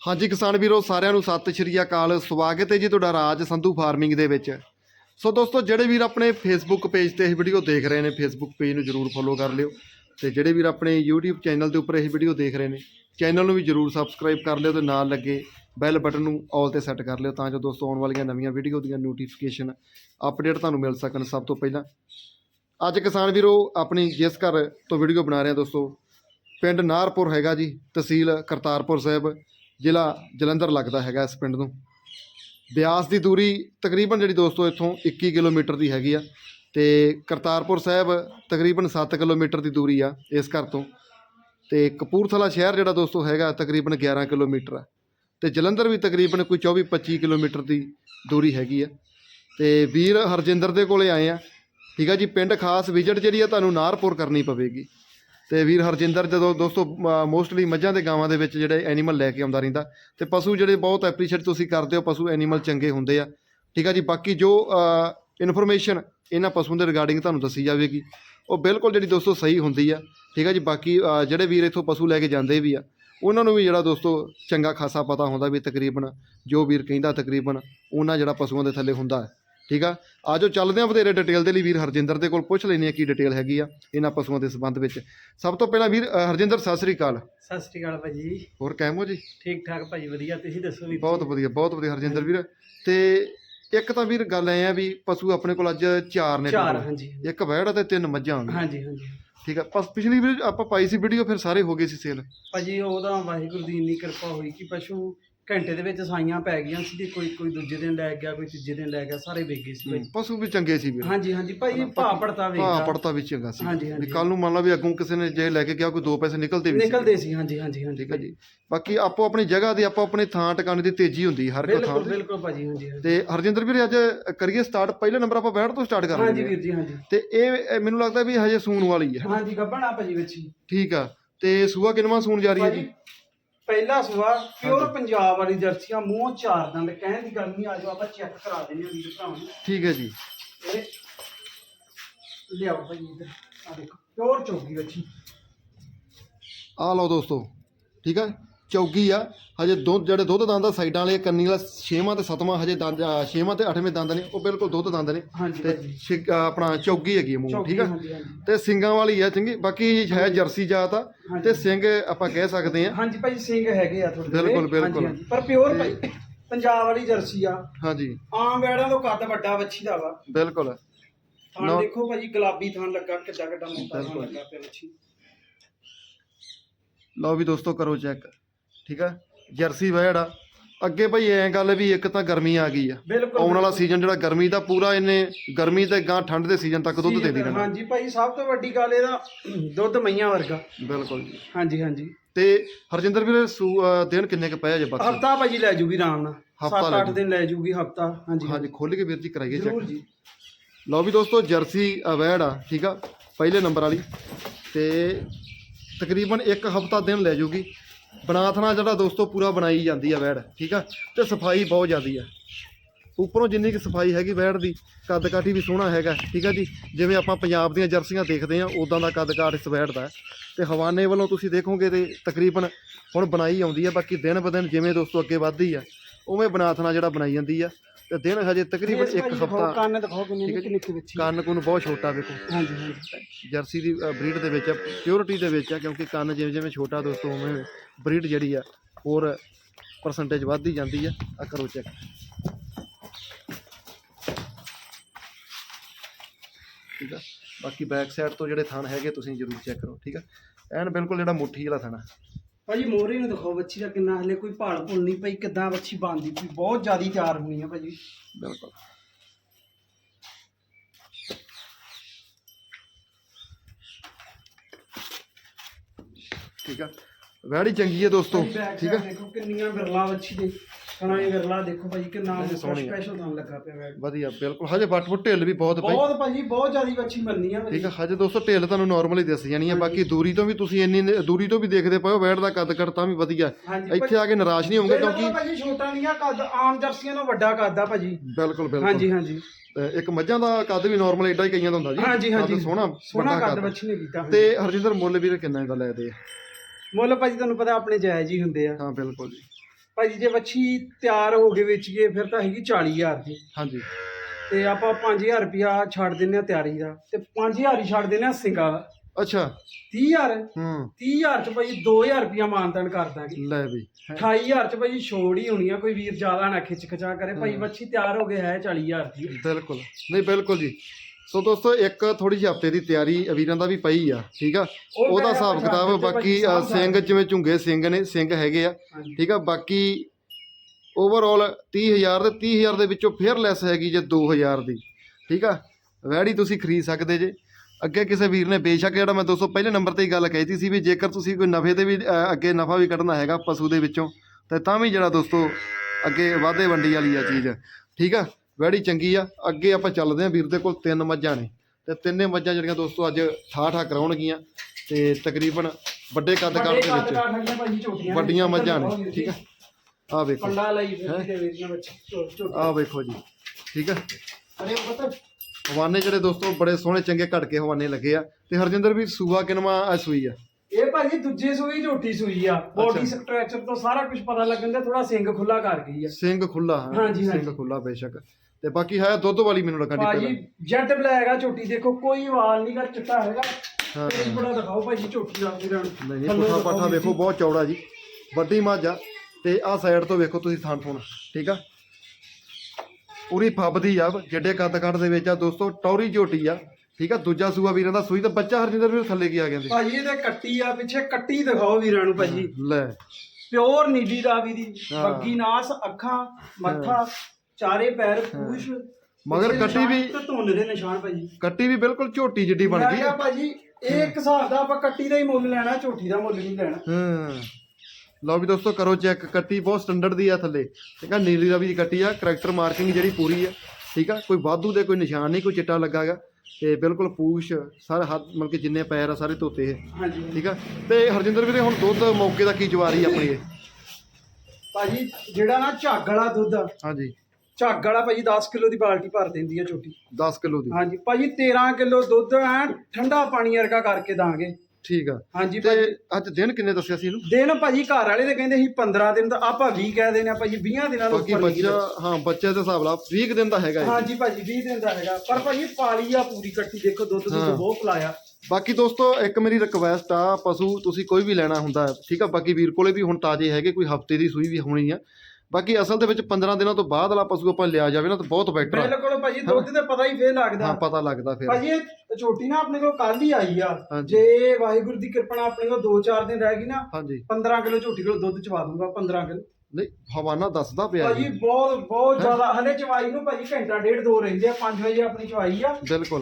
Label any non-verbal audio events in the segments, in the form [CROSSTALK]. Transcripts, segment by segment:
ਹਾਂਜੀ ਕਿਸਾਨ ਵੀਰੋ, ਸਾਰਿਆਂ ਨੂੰ ਸਤਿ ਸ਼੍ਰੀ ਅਕਾਲ। ਸਵਾਗਤ ਹੈ ਜੀ ਤੁਹਾਡਾ ਰਾਜ ਸੰਧੂ ਫਾਰਮਿੰਗ ਦੇ ਵਿੱਚ। ਸੋ ਦੋਸਤੋ, ਜਿਹੜੇ ਵੀਰ ਆਪਣੇ ਫੇਸਬੁੱਕ ਪੇਜ ਤੇ ਇਹ ਵੀਡੀਓ ਦੇਖ ਰਹੇ ਨੇ ਫੇਸਬੁੱਕ ਪੇਜ ਨੂੰ ਜਰੂਰ ਫੋਲੋ ਕਰ ਲਿਓ ਤੇ ਜਿਹੜੇ ਵੀਰ ਆਪਣੇ YouTube ਚੈਨਲ ਦੇ ਉੱਪਰ ਇਹ ਵੀਡੀਓ ਦੇਖ ਰਹੇ ਨੇ ਚੈਨਲ ਨੂੰ ਵੀ ਜਰੂਰ ਸਬਸਕ੍ਰਾਈਬ ਕਰ ਲਿਓ ਤੇ ਨਾਲ ਲੱਗੇ ਬੈਲ ਬਟਨ ਨੂੰ ਆਲ ਤੇ ਸੈੱਟ ਕਰ ਲਿਓ ਤਾਂ ਜੋ ਦੋਸਤੋ ਆਉਣ ਵਾਲੀਆਂ ਨਵੀਆਂ ਵੀਡੀਓ ਦੀਆਂ ਨੋਟੀਫਿਕੇਸ਼ਨ ਅਪਡੇਟ ਤੁਹਾਨੂੰ ਮਿਲ ਸਕਣ ਸਭ ਤੋਂ ਪਹਿਲਾਂ। ਅੱਜ ਕਿਸਾਨ ਵੀਰੋ, ਆਪਣੀ ਜਿਸ ਘਰ ਤੋਂ ਵੀਡੀਓ ਬਣਾ ਰਹੇ ਹਾਂ ਦੋਸਤੋ, ਪਿੰਡ ਨਾਰਪੁਰ ਹੈਗਾ ਜੀ, ਤਹਿਸੀਲ ਕਰਤਾਰਪੁਰ ਸਾਹਿਬ। ਜ਼ਿਲ੍ਹਾ ਜਲੰਧਰ ਲੱਗਦਾ ਹੈਗਾ ਇਸ ਪਿੰਡ ਨੂੰ। ਬਿਆਸ ਦੀ ਦੂਰੀ ਤਕਰੀਬਨ ਜਿਹੜੀ ਦੋਸਤੋ ਇੱਥੋਂ 21 ਕਿਲੋਮੀਟਰ ਦੀ ਹੈਗੀ ਆ ਤੇ ਕਰਤਾਰਪੁਰ ਸਾਹਿਬ ਤਕਰੀਬਨ 7 ਕਿਲੋਮੀਟਰ ਦੀ ਦੂਰੀ ਆ ਇਸ ਘਰ ਤੋਂ। ਤੇ ਕਪੂਰਥਲਾ ਸ਼ਹਿਰ ਜਿਹੜਾ ਦੋਸਤੋ ਹੈਗਾ ਤਕਰੀਬਨ 11 ਕਿਲੋਮੀਟਰ ਆ। ਤੇ ਜਲੰਧਰ ਵੀ ਤਕਰੀਬਨ ਕੋਈ 24 25 ਕਿਲੋਮੀਟਰ ਦੀ ਦੂਰੀ ਹੈਗੀ ਆ। ਤੇ ਵੀਰ ਹਰਜਿੰਦਰ ਦੇ ਕੋਲੇ ਆਏ ਆ। ਠੀਕ ਆ ਜੀ, ਪਿੰਡ ਖਾਸ ਵਿਜ਼ਿਟ ਜਿਹੜੀ ਆ ਤੁਹਾਨੂੰ ਨਾਰਪੁਰ ਕਰਨੀ ਪਵੇਗੀ। ਤੇ ਵੀਰ ਹਰਜਿੰਦਰ ਜਦੋਂ ਦੋਸਤੋ ਮੋਸਟਲੀ ਮੱਝਾਂ ਤੇ ਗਾਵਾਂ ਦੇ ਵਿੱਚ ਜਿਹੜੇ ਐਨੀਮਲ ਲੈ ਕੇ ਆਉਂਦਾ ਰਹਿੰਦਾ, ਤੇ ਪਸ਼ੂ ਜਿਹੜੇ ਬਹੁਤ ਐਪਰੀਸ਼ੀਏਟ ਤੁਸੀਂ ਕਰਦੇ ਹੋ, ਪਸ਼ੂ ਐਨੀਮਲ ਚੰਗੇ ਹੁੰਦੇ ਆ। ਠੀਕ ਆ ਜੀ, ਬਾਕੀ ਜੋ ਇਨਫੋਰਮੇਸ਼ਨ ਇਹਨਾਂ ਪਸ਼ੂਆਂ ਦੇ ਰਿਗਾਰਡਿੰਗ ਤੁਹਾਨੂੰ ਦੱਸੀ ਜਾਵੇਗੀ, ਉਹ ਬਿਲਕੁਲ ਜਿਹੜੀ ਦੋਸਤੋ ਸਹੀ ਹੁੰਦੀ ਆ। ਠੀਕ ਆ ਜੀ, ਬਾਕੀ ਜਿਹੜੇ ਵੀਰ ਇੱਥੋਂ ਪਸ਼ੂ ਲੈ ਕੇ ਜਾਂਦੇ ਵੀ ਆ, ਉਹਨਾਂ ਨੂੰ ਵੀ ਜਿਹੜਾ ਦੋਸਤੋ ਚੰਗਾ ਖਾਸਾ ਪਤਾ ਹੁੰਦਾ ਵੀ ਤਕਰੀਬਨ ਜੋ ਵੀਰ ਕਹਿੰਦਾ ਤਕਰੀਬਨ ਉਹਨਾਂ ਜਿਹੜਾ ਪਸ਼ੂਆਂ ਦੇ ਥੱਲੇ ਹੁੰਦਾ ਹੈ। ਠੀਕ ਆ? ਆਜੋ ਚੱਲਦੇ ਆ ਵਧੇਰੇ ਡਿਟੇਲ ਦੇ ਲਈ। ਵੀਰ ਹਰਜਿੰਦਰ ਦੇ ਕੋਲ ਪੁੱਛ ਲੈਂਦੇ ਆ ਕੀ ਡਿਟੇਲ ਹੈਗੀ ਆ ਇਹਨਾਂ ਪਸ਼ੂਆਂ ਦੇ ਸੰਬੰਧ ਵਿੱਚ। ਸਭ ਤੋਂ ਪਹਿਲਾਂ ਵੀਰ ਅ, ਹਰਜਿੰਦਰ ਸਤਿ ਸ੍ਰੀ ਅਕਾਲ। ਸਤਿ ਸ਼੍ਰੀ ਅਕਾਲ ਭਾਜੀ। ਹੋਰ ਕਹਿਮੋ ਜੀ? ਠੀਕ ਠਾਕ ਭਾਜੀ ਵਧੀਆ। ਤੁਸੀਂ ਦੱਸੋ ਵੀ ਬਹੁਤ ਵਧੀਆ ਬਹੁਤ ਵਧੀਆ ਹਰਜਿੰਦਰ ਵੀਰ। ਤੇ ਇੱਕ ਤਾਂ ਵੀਰ ਗੱਲ ਐ ਆ ਵੀ ਪਸ਼ੂ ਆਪਣੇ ਕੋਲ ਅੱਜ ਚਾਰ ਨੇ ਚਾਰ total। ਹਾਂਜੀ ਇੱਕ ਵੈੜ ਤੇ ਤਿੰਨ ਮੱਝਾਂ ਹਾਂਜੀ ਹਾਂਜੀ। ਠੀਕ ਆ ਪਸ ਪਿਛਲੀ ਵੀਰ ਆਪਾਂ ਪਾਈ ਸੀ ਵੀਡੀਓ ਫਿਰ ਸਾਰੇ ਹੋ ਗਏ ਸੀ ਸੇਲ ਭਾਜੀ ਉਹਦਾ ਵਾਹਿਗੁਰੂ ਦੀ ਇੰਨੀ ਕਿਰਪਾ ਹੋਈ ਕਿ ਪਸ਼ੂ ਘੰਟੇ ਦੇ ਵਿੱਚ ਸਾਈਆਂ ਪੈ ਗਈਆਂ ਸੀ ਕੋਈ ਕੋਈ ਦੂਜੇ ਦਿਨ ਲੈ ਗਿਆ ਕੋਈ ਤੀਜੇ ਦਿਨ ਲੈ ਗਿਆ ਸਾਰੇ ਵੇਚ ਗਏ ਸੀ ਭਾਜੀ ਪਸ਼ੂ ਵੀ ਚੰਗੇ ਸੀ ਵੀਰ। ਹਾਂਜੀ ਹਾਂਜੀ ਭਾਜੀ ਭਾ ਪੜਤਾ ਹਾਂ ਵੇਚਦਾ ਪੜਤਾ ਵੀ ਚੰਗਾ ਸੀ। ਹਾਂਜੀ, ਹਾਂਜੀ। ਕੱਲ ਨੂੰ ਮੰਨ ਲਾ ਵੀ ਅੱਗੋਂ ਕਿਸੇ ਨੇ ਜੇ ਲੈ ਕੇ ਗਿਆ ਕੋਈ ਦੋ ਪੈਸੇ ਨਿਕਲਦੇ ਵੀ ਸੀ। ਨਿਕਲਦੇ ਸੀ ਹਾਂਜੀ ਹਾਂਜੀ ਹਾਂਜੀ ਠੀਕ ਹੈ ਜੀ। ਬਾਕੀ ਆਪੋ ਆਪਣੀ ਜਗ੍ਹਾ ਦੀ ਆਪੋ ਆਪਣੇ ਥਾਂ ਟਿਕਾਣੇ ਦੀ ਤੇਜ਼ੀ ਹੁੰਦੀ ਹਰ ਇੱਕ ਥਾਂ ਬਿਲਕੁਲ ਬਿਲਕੁਲ ਭਾਜੀ ਹਾਂਜੀ ਤੇ ਹਰਜਿੰਦਰ ਵੀਰ ਅੱਜ ਕਰੀਏ ਸਟਾਰਟ ਪਹਿਲੇ ਨੰਬਰ ਆਪਾਂ ਬੈਠ ਤੋਂ ਸਟਾਰਟ ਕਰ ਹਾਂਜੀ ਵੀਰ ਜੀ ਹਾਂਜੀ। ਹਾਂ ਤੇ ਇਹ ਮੈਨੂੰ ਲੱਗਦਾ ਵੀ ਹਜੇ ਸੂਣ ਵਾਲੀ ਹੈ। ਹਾਂਜੀ ਗੱਬਣਾ ਭਾਜੀ ਵਿੱਚ ਹੀ। ਠੀਕ ਆ। ਤੇ ਸੂਆ ਕਿਨਵਾ ਸੂਣ ਜਾ ਰਹੀ ਹੈ ਜੀ? ਪਹਿਲਾ ਸੂਆ ਪਿਓਰ ਪੰਜਾਬ ਵਾਲੀ ਜਰਸੀਆਂ ਮੂੰਹ ਚਾਰ ਦੰਦ ਕਹਿਣ ਦੀ ਗੱਲ ਨਹੀਂ ਆਜੋ ਆਪਾਂ ਚੈੱਕ ਕਰਾ ਦਿੰਦੇ ਹਾਂ ਵੀਰ ਭਰਾਵਾਂ ਨੂੰ। ਠੀਕ ਹੈ ਜੀ। ਇਹ ਲਿਆਓ ਭਾਈ ਇੱਧਰ ਆ ਦੇਖੋ ਪਿਓਰ ਚੌਗੀ ਬੱਚੀ। ਆ ਲਓ ਦੋਸਤੋ ਠੀਕ ਆ ਚੌਗੀ ਆ ਹਜੇ ਦੁੱਧ ਜਿਹੜੇ ਦੁੱਧ ਦੰਦ ਆ ਸਾਈਡਾਂ ਵਾਲੇ ਕੰਨੀ ਵਾਲਾ ਛੇਵਾਂ ਤੇ ਸੱਤਵਾਂ ਹਜੇ ਦੰਦ ਆ, ਛੇਵਾਂ ਤੇ ਅੱਠਵੇਂ ਦੰਦ ਨੇ ਉਹ ਬਿਲਕੁਲ ਦੁੱਧ ਦੰਦ ਨੇ। ਹਾਂਜੀ ਤੇ ਭਾਜੀ ਛਿ- ਆ, ਆਪਣਾ ਚੌਗੀ ਹੈਗੀ ਆ ਮੂੰਹ ਠੀਕ ਆ? ਹਾਂਜੀ ਹਾਂਜੀ। ਤੇ ਸਿੰਗਾਂ ਵਾਲੀ ਆ ਚੰਗੀ ਬਾਕੀ ਹੈ ਜਰਸੀ ਜਾਤ ਆ ਹਾਂਜੀ। ਤੇ ਸਿੰਘ ਆਪਾਂ ਕਹਿ ਸਕਦੇ ਆ। ਹਾਂਜੀ ਭਾਈ ਸਿੰਘ ਹੈਗੇ ਆ ਥੋੜੇ ਬਿਲਕੁਲ, ਬਿਲਕੁਲ। ਪਰ ਪਿਓਰ ਭਾਈ ਪੰਜਾਬ ਵਾਲੀ ਜਰਸੀ ਆ। ਹਾਂਜੀ। ਆਮ ਵੈੜਾਂ ਤੋਂ ਕੱਦ ਵੱਡਾ ਬੱਚੀ ਦਾ ਵਾ। ਬਿਲਕੁਲ। ਨੋ- ਦੇਖੋ ਭਾਜੀ ਗੁਲਾਬੀ ਥਣ ਲੱਗਾ ਕਿੱਡਾ ਕਿੱਡਾ ਮੋਟਾ ਬਿਲਕੁਲ। ਲੱਗਾ ਪਿਆ ਬੱਚੀ ਲਓ ਵੀ ਦੋਸਤੋ ਕਰੋ ਚੈੱਕ। ਠੀਕ ਆ? ਜਰਸੀ ਵੈੜ ਆ ਅੱਗੇ ਭਾਈ ਐਂ ਗੱਲ ਵੀ ਇੱਕ ਤਾਂ ਗਰਮੀ ਆ ਗਈ ਆ। ਬਿਲਕੁਲ ਆਉਣ ਵਾਲਾ ਸੀਜ਼ਨ ਜਿਹੜਾ ਗਰਮੀ ਦਾ ਪੂਰਾ ਇਹਨੇ ਗਰਮੀ ਤੇ ਗਾਂ ਠੰਡ ਦੇ ਸੀਜ਼ਨ ਤੱਕ ਦੁੱਧ ਦੇ ਦੀ ਰਹਿਣਾ ਹਾਂਜੀ ਭਾਈ ਸਭ ਤੋਂ ਵੱਡੀ ਗੱਲ ਇਹਦਾ ਦੁੱਧ ਮਈਆਂ ਵਰਗਾ। ਬਿਲਕੁਲ ਜੀ। ਹਾਂਜੀ ਹਾਂਜੀ। ਤੇ ਹਰਜਿੰਦਰ ਵੀਰ ਦਿਨ ਕਿੰਨੇ ਕ ਪਏ ਅਜੇ ਬਸ? ਹਫਤਾ ਭਾਜੀ ਲੈ ਜੂਗੀ ਆਰਾਮ ਨਾਲ। ਹਫ਼ਤਾ ਲੈ 7-8 ਦਿਨ ਲੈ ਜੂਗੀ ਹਫਤਾ। ਹਾਂਜੀ ਹਾਂਜੀ। ਖੋਲ ਕੇ ਵੀਰ ਜੀ ਕਰਾਈਏ ਚੈੱਕ ਜੀ। ਲਓ ਵੀ ਦੋਸਤੋ ਜਰਸੀ ਅਵੈੜ ਆ ਠੀਕ ਆ? ਪਹਿਲੇ ਨੰਬਰ ਵਾਲੀ। ਤੇ ਤਕਰੀਬਨ ਇੱਕ ਹਫਤਾ ਦਿਨ ਲੈ ਜੂਗੀ। ਬਨਾਥਣਾ ਜਿਹੜਾ ਦੋਸਤੋ ਪੂਰਾ ਬਣਾਈ ਜਾਂਦੀ ਆ ਵੈੜ, ਠੀਕ ਆ? ਤੇ ਸਫ਼ਾਈ ਬਹੁਤ ਜ਼ਿਆਦੀ ਆ। ਉੱਪਰੋਂ ਜਿੰਨੀ ਕਿ ਸਫ਼ਾਈ ਹੈਗੀ ਵੈੜ ਦੀ, ਕੱਦ ਕਾਠੀ ਵੀ ਸੋਹਣਾ ਹੈਗਾ, ਠੀਕ ਆ ਜੀ? ਜਿਵੇਂ ਆਪਾਂ ਪੰਜਾਬ ਦੀਆਂ ਜਰਸੀਆਂ ਦੇਖਦੇ ਆ ਉਦਾਂ ਦਾ ਕੱਦ ਕਾਠ ਇਸ ਵੈੜ ਦਾ। ਹੈ। ਤੇ ਹਵਾਨੇ ਵੱਲੋਂ ਤੁਸੀਂ ਦੇਖੋਗੇ ਤੇ ਤਕਰੀਬਨ ਹੁਣ ਬਣਾਈ ਆਉਂਦੀ ਆ, ਬਾਕੀ ਦਿਨ ਬ ਦਿਨ ਜਿਵੇਂ ਦੋਸਤੋ ਅੱਗੇ ਵੱਧਦੀ ਆ, ਉਵੇਂ ਬਨਾਥਣਾ ਜਿਹੜਾ ਬਣਾਈ ਜਾਂਦੀ ਆ। ਤੇ ਦਿਨ ਹਜੇ ਤਕਰੀਬਨ ਇੱਕ ਹਫਤਾ ਕੰਨ ਦਿਖਾਓ ਕਿੰਨੇ ਠੀਕ ਹੈ ਨਿੱਕੇ ਨਿੱਕੇ ਵਿੱਚ ਕੰਨ ਕੁਨ ਬਹੁਤ ਛੋਟਾ ਵੇਖੋ। ਹਾਂਜੀ ਹਾਂਜੀ। ਜਰਸੀ ਦੀ ਬਰੀਡ ਦੇ ਵਿੱਚ ਪਿਓਰਿਟੀ ਦੇ ਵਿੱਚ ਆ ਕਿਉਂਕਿ ਕੰਨ ਜਿਵੇਂ ਜਿਵੇਂ ਛੋਟਾ ਦੋਸਤੋ ਉਵੇਂ ਬਰੀਡ ਜਿਹੜੀ ਆ ਹੋਰ ਪਰਸੈਂਟੇਜ ਵੱਧਦੀ ਜਾਂਦੀ ਆ। ਆ ਕਰੋ ਚੈੱਕ ਠੀਕ ਆ। ਬਾਕੀ ਬੈਕ ਸਾਈਡ ਤੋਂ ਜਿਹੜੇ ਥਣ ਹੈਗੇ ਤੁਸੀਂ ਜ਼ਰੂਰ ਚੈੱਕ ਕਰੋ ਠੀਕ ਆ। ਐਨ ਬਿਲਕੁਲ ਜਿਹੜਾ ਮੁੱਠੀ ਵਾਲਾ ਥਣ ਆ। ਭਾਜੀ ਮੋਹਰੇ ਨੂੰ ਦਿਖਾਓ ਬੱਚੀ ਦਾ ਕਿੰਨਾ ਹਲੇ ਕੋਈ ਭਾਲ ਭੁੱਲ ਨਹੀਂ ਪਈ ਕਿੱਦਾਂ ਬੱਚੀ ਬਣਦੀ ਪਈ ਬਹੁਤ ਜ਼ਿਆਦੀ ਤਿਆਰ ਹੋਣੀ ਆ ਭਾਜੀ। ਬਿਲਕੁਲ। ਠੀਕ ਆ। ਵੈੜੀ ਚੰਗੀ ਹੈ ਦੋਸਤੋ। ਠੀਕ ਆ। ਦੇਖੋ ਕਿੰਨੀਆਂ ਵਿਰਲਾ ਬੱਚੀ ਦੇ। ਕਣਾ ਇਹ ਵਿਰਲਾ ਦੇਖੋ ਭਾਜੀ ਕਿੰਨਾ ਇਹ ਸੋਹਣੀ ਆ। ਸਪੈਸ਼ਲ ਨਾਮ ਲੱਗਾ ਪਿਆ ਵੈਗ। ਵਧੀਆ ਬਿਲਕੁਲ। ਹਜੇ ਵੱਟ ਫੁੱਟ ਢਿੱਲ ਵੀ ਬਹੁਤ ਪਈ। ਬਹੁਤ ਭਾਜੀ ਬਹੁਤ ਜ਼ਿਆਦੀ ਬੱਚੀ ਮੰਨੀ ਆ ਭਾਜੀ ਠੀਕ ਆ ਹਜੇ ਦੋਸਤੋ ਢਿੱਲ ਤੁਹਾਨੂੰ ਨਾਰਮਲੀ ਦਿਸ ਜਾਣੀ ਆ ਬਾਕੀ ਦੂਰੀ ਤੋਂ ਵੀ ਤੁਸੀਂ ਇੰਨੀ ਦੂਰੀ ਤੋਂ ਵੀ ਦੇਖਦੇ ਪਏ ਹੋ ਦਾ ਕੱਦ ਕੱਦ ਤਾਂ ਵੀ ਵਧੀਆ। ਹਾਂਜੀ ਇੱਥੇ ਆ ਕੇ ਨਿਰਾਸ਼ ਨਹੀਂ ਹੋਵੋਗੇ ਕਿਉਂਕਿ ਭਾਜੀ ਛੋਟਾ ਨਹੀਂ ਆ ਕੱਦ ਆਮ ਜਰਸੀਆਂ ਤੋਂ ਵੱਡਾ ਕੱਦ ਆ ਭਾਜੀ ਬਿਲਕੁਲ ਬਿਲਕੁਲ। ਹਾਂਜੀ ਹਾਂਜੀ। ਤੇ ਇੱਕ ਮੱਝਾਂ ਦਾ ਕੱਦ ਵੀ ਨਾਰਮਲ ਐਡਾ ਹੀ ਕਈਆਂ ਦਾ ਹੁੰਦਾ ਜੀ। ਹਾਂਜੀ, ਹਾਂਜੀ। ਕੱਦ ਸੋਹਣਾ ਸੋਹਣਾ ਵੱਡਾ ਕੱਦ ਬੱਚੀ ਨੇ ਕੀਤਾ ਤੇ ਹਰਜਿੰਦਰ ਮੁੱਲ ਵੀਰ ਕਿੰਨਾ ਦਾ ਲੈਦੇ ਆ ਮੁੱਲ ਭਾਜੀ ਤੁਹਾਨੂੰ ਪਤਾ ਆਪਣੇ ਜਾਇਜ਼ ਹੀ ਹੁੰਦੇ ਆ। ਹਾਂ ਬਿਲਕੁਲ ਜੀ। ਭਾਜੀ ਜੇ ਵੱਛੀ ਤਿਆਰ ਹੋ ਕੇ ਵੇਚੀਏ ਫਿਰ ਤਾਂ ਹੈਗੀ 40000 ਦੀ। ਹਾਂਜੀ। ਤੇ ਆਪਾਂ 5000 ਰੁਪਿਆ ਛੱਡ ਦਿੰਨੇ ਆ ਤਿਆਰੀ ਦਾ। ਤੇ 5000 ਹੀ ਛੱਡ ਦਿੰਨੇ ਆ ਸਿੰਗਾ ਦਾ। ਅੱਛਾ। 30000 ਹੂੰ। 30000 ਚ ਭਾਜੀ 2000 ਰੁਪਿਆ ਮਾਨਤਨ ਕਰ ਦਾਂਗੇ। ਲੈ ਵੀ। 28000 ਚ ਭਾਜੀ ਛੋੜ ਹੀ ਹੋਣੀ ਆ ਕੋਈ ਵੀਰ ਜ਼ਿਆਦਾ ਨਾ ਖਿੱਚ ਖਚਾ ਕਰੇ ਭਾਈ। ਵੱਛੀ ਤਿਆਰ ਹੋ ਗਏ ਹੈ 40000 ਦੀ। ਬਿਲਕੁਲ। ਨਹੀਂ ਬਿਲਕੁਲ ਜੀ। ਸੋ ਦੋਸਤੋ ਇੱਕ ਥੋੜੀ ਜਿਹੀ ਹਫ਼ਤੇ ਦੀ ਤਿਆਰੀ ਵੀਰਾਂ ਦਾ ਵੀ ਪਈ ਆ ਠੀਕ ਆ? ਉਹ ਉਹਦਾ ਹਿਸਾਬ ਕਿਤਾਬ ਤੇ ਬਾਕੀ ਸਿੰਘ ਜਿਵੇਂ ਝੁੰਗੇ ਸਿੰਘ ਨੇ ਸਿੰਘ ਹੈਗੇ ਆ। ਠੀਕ ਆ? ਬਾਕੀ ਓਵਰਆਲ 30000 ਦੇ 30000 ਦੇ ਵਿੱਚੋਂ ਫੇਰ ਲੈਸ ਹੈਗੀ ਜੇ 2000 ਦੀ ਠੀਕ ਆ? ਵੈੜੀ ਤੁਸੀਂ ਖਰੀਦ ਸਕਦੇ ਜੇ। ਅੱਗੇ ਕਿਸੇ ਵੀਰ ਨੇ ਬੇਸ਼ੱਕ ਜਿਹੜਾ ਮੈਂ ਦੋਸਤੋ ਪਹਿਲੇ ਨੰਬਰ ਤੇ ਹੀ ਗੱਲ ਕਹੀ ਸੀ ਵੀ ਜੇਕਰ ਤੁਸੀਂ ਕੋਈ ਨਫੇ ਦੇ ਵੀ ਅੱਗੇ ਨਫਾ ਵੀ ਕੱਢਣਾ ਹੈਗਾ ਪਸ਼ੂ ਦੇ ਵਿੱਚੋਂ ਤੇ ਤਾਂ ਵੀ ਜਿਹੜਾ ਦੋਸਤੋ ਅੱਗੇ ਵਾਧੇ ਵੰਡੀ ਵਾਲੀ ਆ ਚੀਜ਼ ਠੀਕ ਆ? ਵੈੜੀ ਚੰਗੀ ਆ। ਅੱਗੇ ਆਪਾਂ ਚੱਲਦੇ ਆ ਵੀਰ ਦੇ ਕੋਲ ਤਿੰਨ ਮੱਝਾਂ ਨੇ। ਤੇ ਤਿੰਨੇ ਮੱਝਾਂ ਜਿਹੜੀਆਂ ਦੋਸਤੋ ਅੱਜ ਠਾ ਠਾ ਕਰਾਉਣਗੀਆਂ ਤੇ ਤਕਰੀਬਨ ਵੱਡੇ ਕੱਦ ਕੱਦ ਦੇ ਵਿੱਚ ਵਿੱਚ। ਵੱਡੀਆਂ ਮੱਝਾਂ ਨੇ ਠੀਕ ਆ? ਆ ਵੇਖੋ। ਕੰਡਾ ਲਈ ਫਿਰਦੀ ਬੱਚੇ ਝੋਟੀ ਆ ਵੇਖੋ ਜੀ ਠੀਕ ਆ? ਅਰੇ ਪਤਾ। ਹਵਾਨੇ ਜਿਹੜੇ ਦੋਸਤੋ ਬੜੇ ਸੋਹਣੇ ਚੰਗੇ ਘੜ ਕੇ ਹਵਾਨੇ ਲੱਗੇ ਆ। ਤੇ ਹਰਜਿੰਦਰ ਵੀ ਸੂਆ ਕਿਨਵਾ ਆ ਸੂਈ ਆ? ਇਹ ਭਾਜੀ ਦੂਜੇ ਸੂਈ ਝੋਟੀ ਸੂਈ ਆ। ਬੋਡੀ ਸਟਰਕਚਰ ਤੋਂ ਸਾਰਾ ਕੁਝ ਪਤਾ ਲੱਗਣ ਦਾ ਥੋੜਾ ਸਿੰਘ ਖੁੱਲਾ ਕਰ ਗਈ ਆ। ਸਿੰਘ ਖੁੱਲਾ ਹਾਂਜੀ। ਸਿੰਘ ਖੁੱਲਾ ਬੇਸ਼ੱਕ। ਤੇ ਬਾਕੀ ਹੈ ਦੁੱਧ ਵਾਲੀ ਮੈਨੂੰ ਲੱਗਣ ਦੀ ਭਾਜੀ ਪਹਿਲਾਂ। ਜੈਟ ਬਲੈਕ ਆ ਝੋਟੀ ਦੇਖੋ ਕੋਈ ਵਾਲ ਨਹੀਂਗਾ ਚਿੱਟਾ ਹੈਗਾ। ਹਾਂ, ਤੇ ਬੜਾ ਦਿਖਾਓ ਭਾਜੀ ਝੋਟੀ ਦਾ ਵੀਰਾਂ ਨੂੰ ਨਹੀਂ ਨਹੀਂ ਪੁੱਠਾ ਪਾਠਾ ਵੀਰ ਵੇਖੋ। ਬਹੁਤ ਚੌੜਾ ਜੀ। ਵੱਡੀ ਮੱਝ ਆ ਤੇ ਆਹ ਸਾਈਡ ਤੋਂ ਵੇਖੋ ਤੁਸੀਂ ਥਣ ਥੁਣ ਠੀਕ ਆ? ਪੂਰੀ ਫੱਬਦੀ ਆ ਜਿੱਡੇ ਕੱਦ ਕੱਦ ਦੇ ਵਿੱਚ ਆ ਦੋਸਤੋ ਟੌਰੀ ਝੋਟੀ ਆ ਠੀਕ ਆ? ਦੂਜਾ ਸੂਆ ਵੀਰਾਂ ਦਾ ਸੂਈ ਤਾਂ ਬੱਚਾ ਹਰਜਿੰਦਰ ਵੀ ਥੱਲੇ ਕੀ ਆ ਕਹਿੰਦੇ ਭਾਜੀ ਇਹਦੇ ਕੱਟੀ ਆ ਪਿੱਛੇ ਕੱਟੀ ਦਿਖਾਓ ਵੀਰਾਂ ਨੂੰ ਭਾਜੀ। ਲੈ। ਪਿਓਰ ਨੀਲੀ ਰਾਵੀ ਦੀ ਹਾਂ। ਬੱਗੀ ਨਾਸ ਅੱਖਾਂ ਮੱਥਾ ਚਾਰੇ ਪੈਰ ਪੂਛ ਮਗਰ ਕੱਟੀ ਵੀ- ਤੇ ਧੁੰਨ ਦੇ ਨਿਸ਼ਾਨ ਭਾਜੀ। ਕੱਟੀ ਵੀ ਬਿਲਕੁਲ ਝੋਟੀ ਜਿੱਡੀ ਬਣ ਮੈਂ ਗਈ ਕਿਹਾ ਆ ਭਾਜੀ ਇਹ ਇੱਕ ਹਿਸਾਬ ਦਾ ਆਪਾਂ ਕੱਟੀ ਦਾ ਹੀ ਮੁੱਲ ਲੈਣਾ ਝੋਟੀ ਦਾ ਮੁੱਲ ਨਹੀਂ ਲੈਣਾ। ਹਾਂ। ਲਓ ਵੀ ਦੋਸਤੋ ਕਰੋ ਚੈੱਕ। ਕੱਟੀ ਬਹੁਤ ਸਟੈਂਡਰਡ ਦੀ ਆ ਥੱਲੇ। ਠੀਕ ਆ ਨੀਲੀ ਰਵੀ ਦੀ ਕੱਟੀ ਆ ਕਰੈਕਟਰ ਮਾਰਕਿੰਗ ਜਿਹੜੀ ਪੂਰੀ ਆ। ਠੀਕ ਆ ਕੋਈ ਵਾਧੂ ਦੇ ਕੋਈ ਨਿਸ਼ਾਨ ਨਹੀਂ ਕੋਈ ਚਿੱਟਾ ਲੱਗਾਗਾ ਤੇ ਬਿਲਕੁਲ ਪੂਛ ਸਾਰੇ ਹੱਥ ਮਤਲਬ ਕਿ ਜਿੰਨੇ ਪੈਰ ਆ ਸਾਰੇ ਧੋਤੇ ਹਾਂਜੀ। ਠੀਕ ਆ ਤੇ ਹਰਜਿੰਦਰ ਵੀਰੇ ਹੁਣ ਦੁੱਧ ਮੌਕੇ ਦਾ ਕੀ ਜਵਾਰੀ ਆਪਣੀ ਇਹ? ਭਾਜੀ ਜਿਹੜਾ ਨਾ ਝੱਗ ਵਾਲਾ ਦੁੱਧ ਆ ਹਾਂਜੀ। ਝੱਗ ਵਾਲਾ ਭਾਜੀ 10 ਕਿਲੋ ਦੀ ਬਾਲਟੀ ਭਰ ਦਿੰਦੀ ਆ ਝੋਟੀ 10 ਕਿਲੋ ਦੀ। ਹਾਂਜੀ ਭਾਜੀ 13 ਕਿਲੋ ਦੁੱਧ ਐ ਠੰਡਾ ਪਾਣੀ ਵਰਗਾ ਕਰਕੇ ਦਾਂਗੇ। ਠੀਕ ਆ। ਹਾਂਜੀ ਤੇ ਅੱਜ ਦਿਨ ਕਿੰਨੇ ਦੱਸਿਆ ਸੀ ਇਹਨੂੰ? ਦਿਨ ਭਾਜੀ ਘਰ ਵਾਲੇ ਦੇ ਕਹਿੰਦੇ ਸੀ 15 ਦਿਨ ਦਾ ਆਪਾਂ 20 ਕਹਿ ਦੇਣੇ ਆ ਭਾਜੀ 20 ਦਿਨਾਂ ਤੋਂ ਬਾਕੀ ਬੱਚਾ ਹਾਂ ਬੱਚੇ ਦੇ ਹਿਸਾਬ ਨਾਲ 20 ਕੁ ਦਿਨ ਦਾ ਹੈਗਾ ਹਾਂਜੀ ਭਾਜੀ 20 ਦਿਨ ਦਾ ਹੈਗਾ। ਪਰ ਭਾਜੀ ਪਾਲੀ ਆ ਪੂਰੀ ਕੱਟੀ ਦੇਖੋ ਦੁੱਧ ਦੁੱਧ। ਬਹੁਤ ਪਲਾਇਆ। ਬਾਕੀ ਦੋਸਤੋ ਇੱਕ ਮੇਰੀ ਰਿਕਵੈਸਟ ਆ ਪਸ਼ੂ ਤੁਸੀਂ ਕੋਈ ਵੀ ਲੈਣਾ ਹੁੰਦਾ ਠੀਕ ਆ? ਬਾਕੀ ਵੀਰ ਕੋਲੇ ਵੀ ਹੁਣ ਤਾਜ਼ੇ ਹੈਗੇ ਕੋਈ ਹਫ਼ਤੇ ਦੀ ਸੂਈ ਵੀ ਹੋਣੀ ਆ। ਬਾਕੀ ਅਸਲ ਦੇ ਵਿੱਚ 15 ਦਿਨਾਂ ਤੋਂ ਬਾਅਦ ਵਾਲਾ ਪਸ਼ੂ ਆਪਾਂ ਲਿਆ ਜਾਵੇ ਨਾ ਤਾਂ ਬਹੁਤ ਬੈਟਰ ਆ। ਬਿਲਕੁਲ ਭਾਜੀ ਦੁੱਧ ਤੇ ਪਤਾ ਹੀ ਫੇਰ ਲੱਗਦਾ। ਹਾਂ ਪਤਾ ਲੱਗਦਾ ਫਿਰ। ਭਾਜੀ ਇਹ ਛੋਟੀ ਨਾ ਆਪਣੇ ਕੋਲ ਕੱਲ ਹੀ ਆਈ ਆ। ਹਾਂਜੀ। ਜੇ ਵਾਹਿਗੁਰੂ ਦੀ ਕਿਰਪਾ ਨਾਲ ਆਪਣੇ ਕੋਲ 2-4 ਦਿਨ ਰਹਿ ਗਈ ਨਾ ਹਾਂਜੀ। 15 ਕਿਲੋ ਝੋਟੀ ਕੋਲ ਦੁੱਧ ਚਵਾ ਦੂੰਗਾ 15 ਕਿਲੋ। ਨਹੀਂ ਹਵਾਨਾ ਦੱਸਦਾ ਪਿਆ ਭਾਜੀ ਜੀ। ਬਹੁਤ ਬਹੁਤ ਜ਼ਿਆਦਾ ਹਲੇ ਚਵਾਈ ਨੂੰ ਭਾਜੀ ਘੰਟਾ ਡੇਢ ਦੋ ਰਹਿੰਦੇ ਆ 5 ਵਜੇ ਆਪਣੀ ਚਵਾਈ ਆ। ਬਿਲਕੁਲ।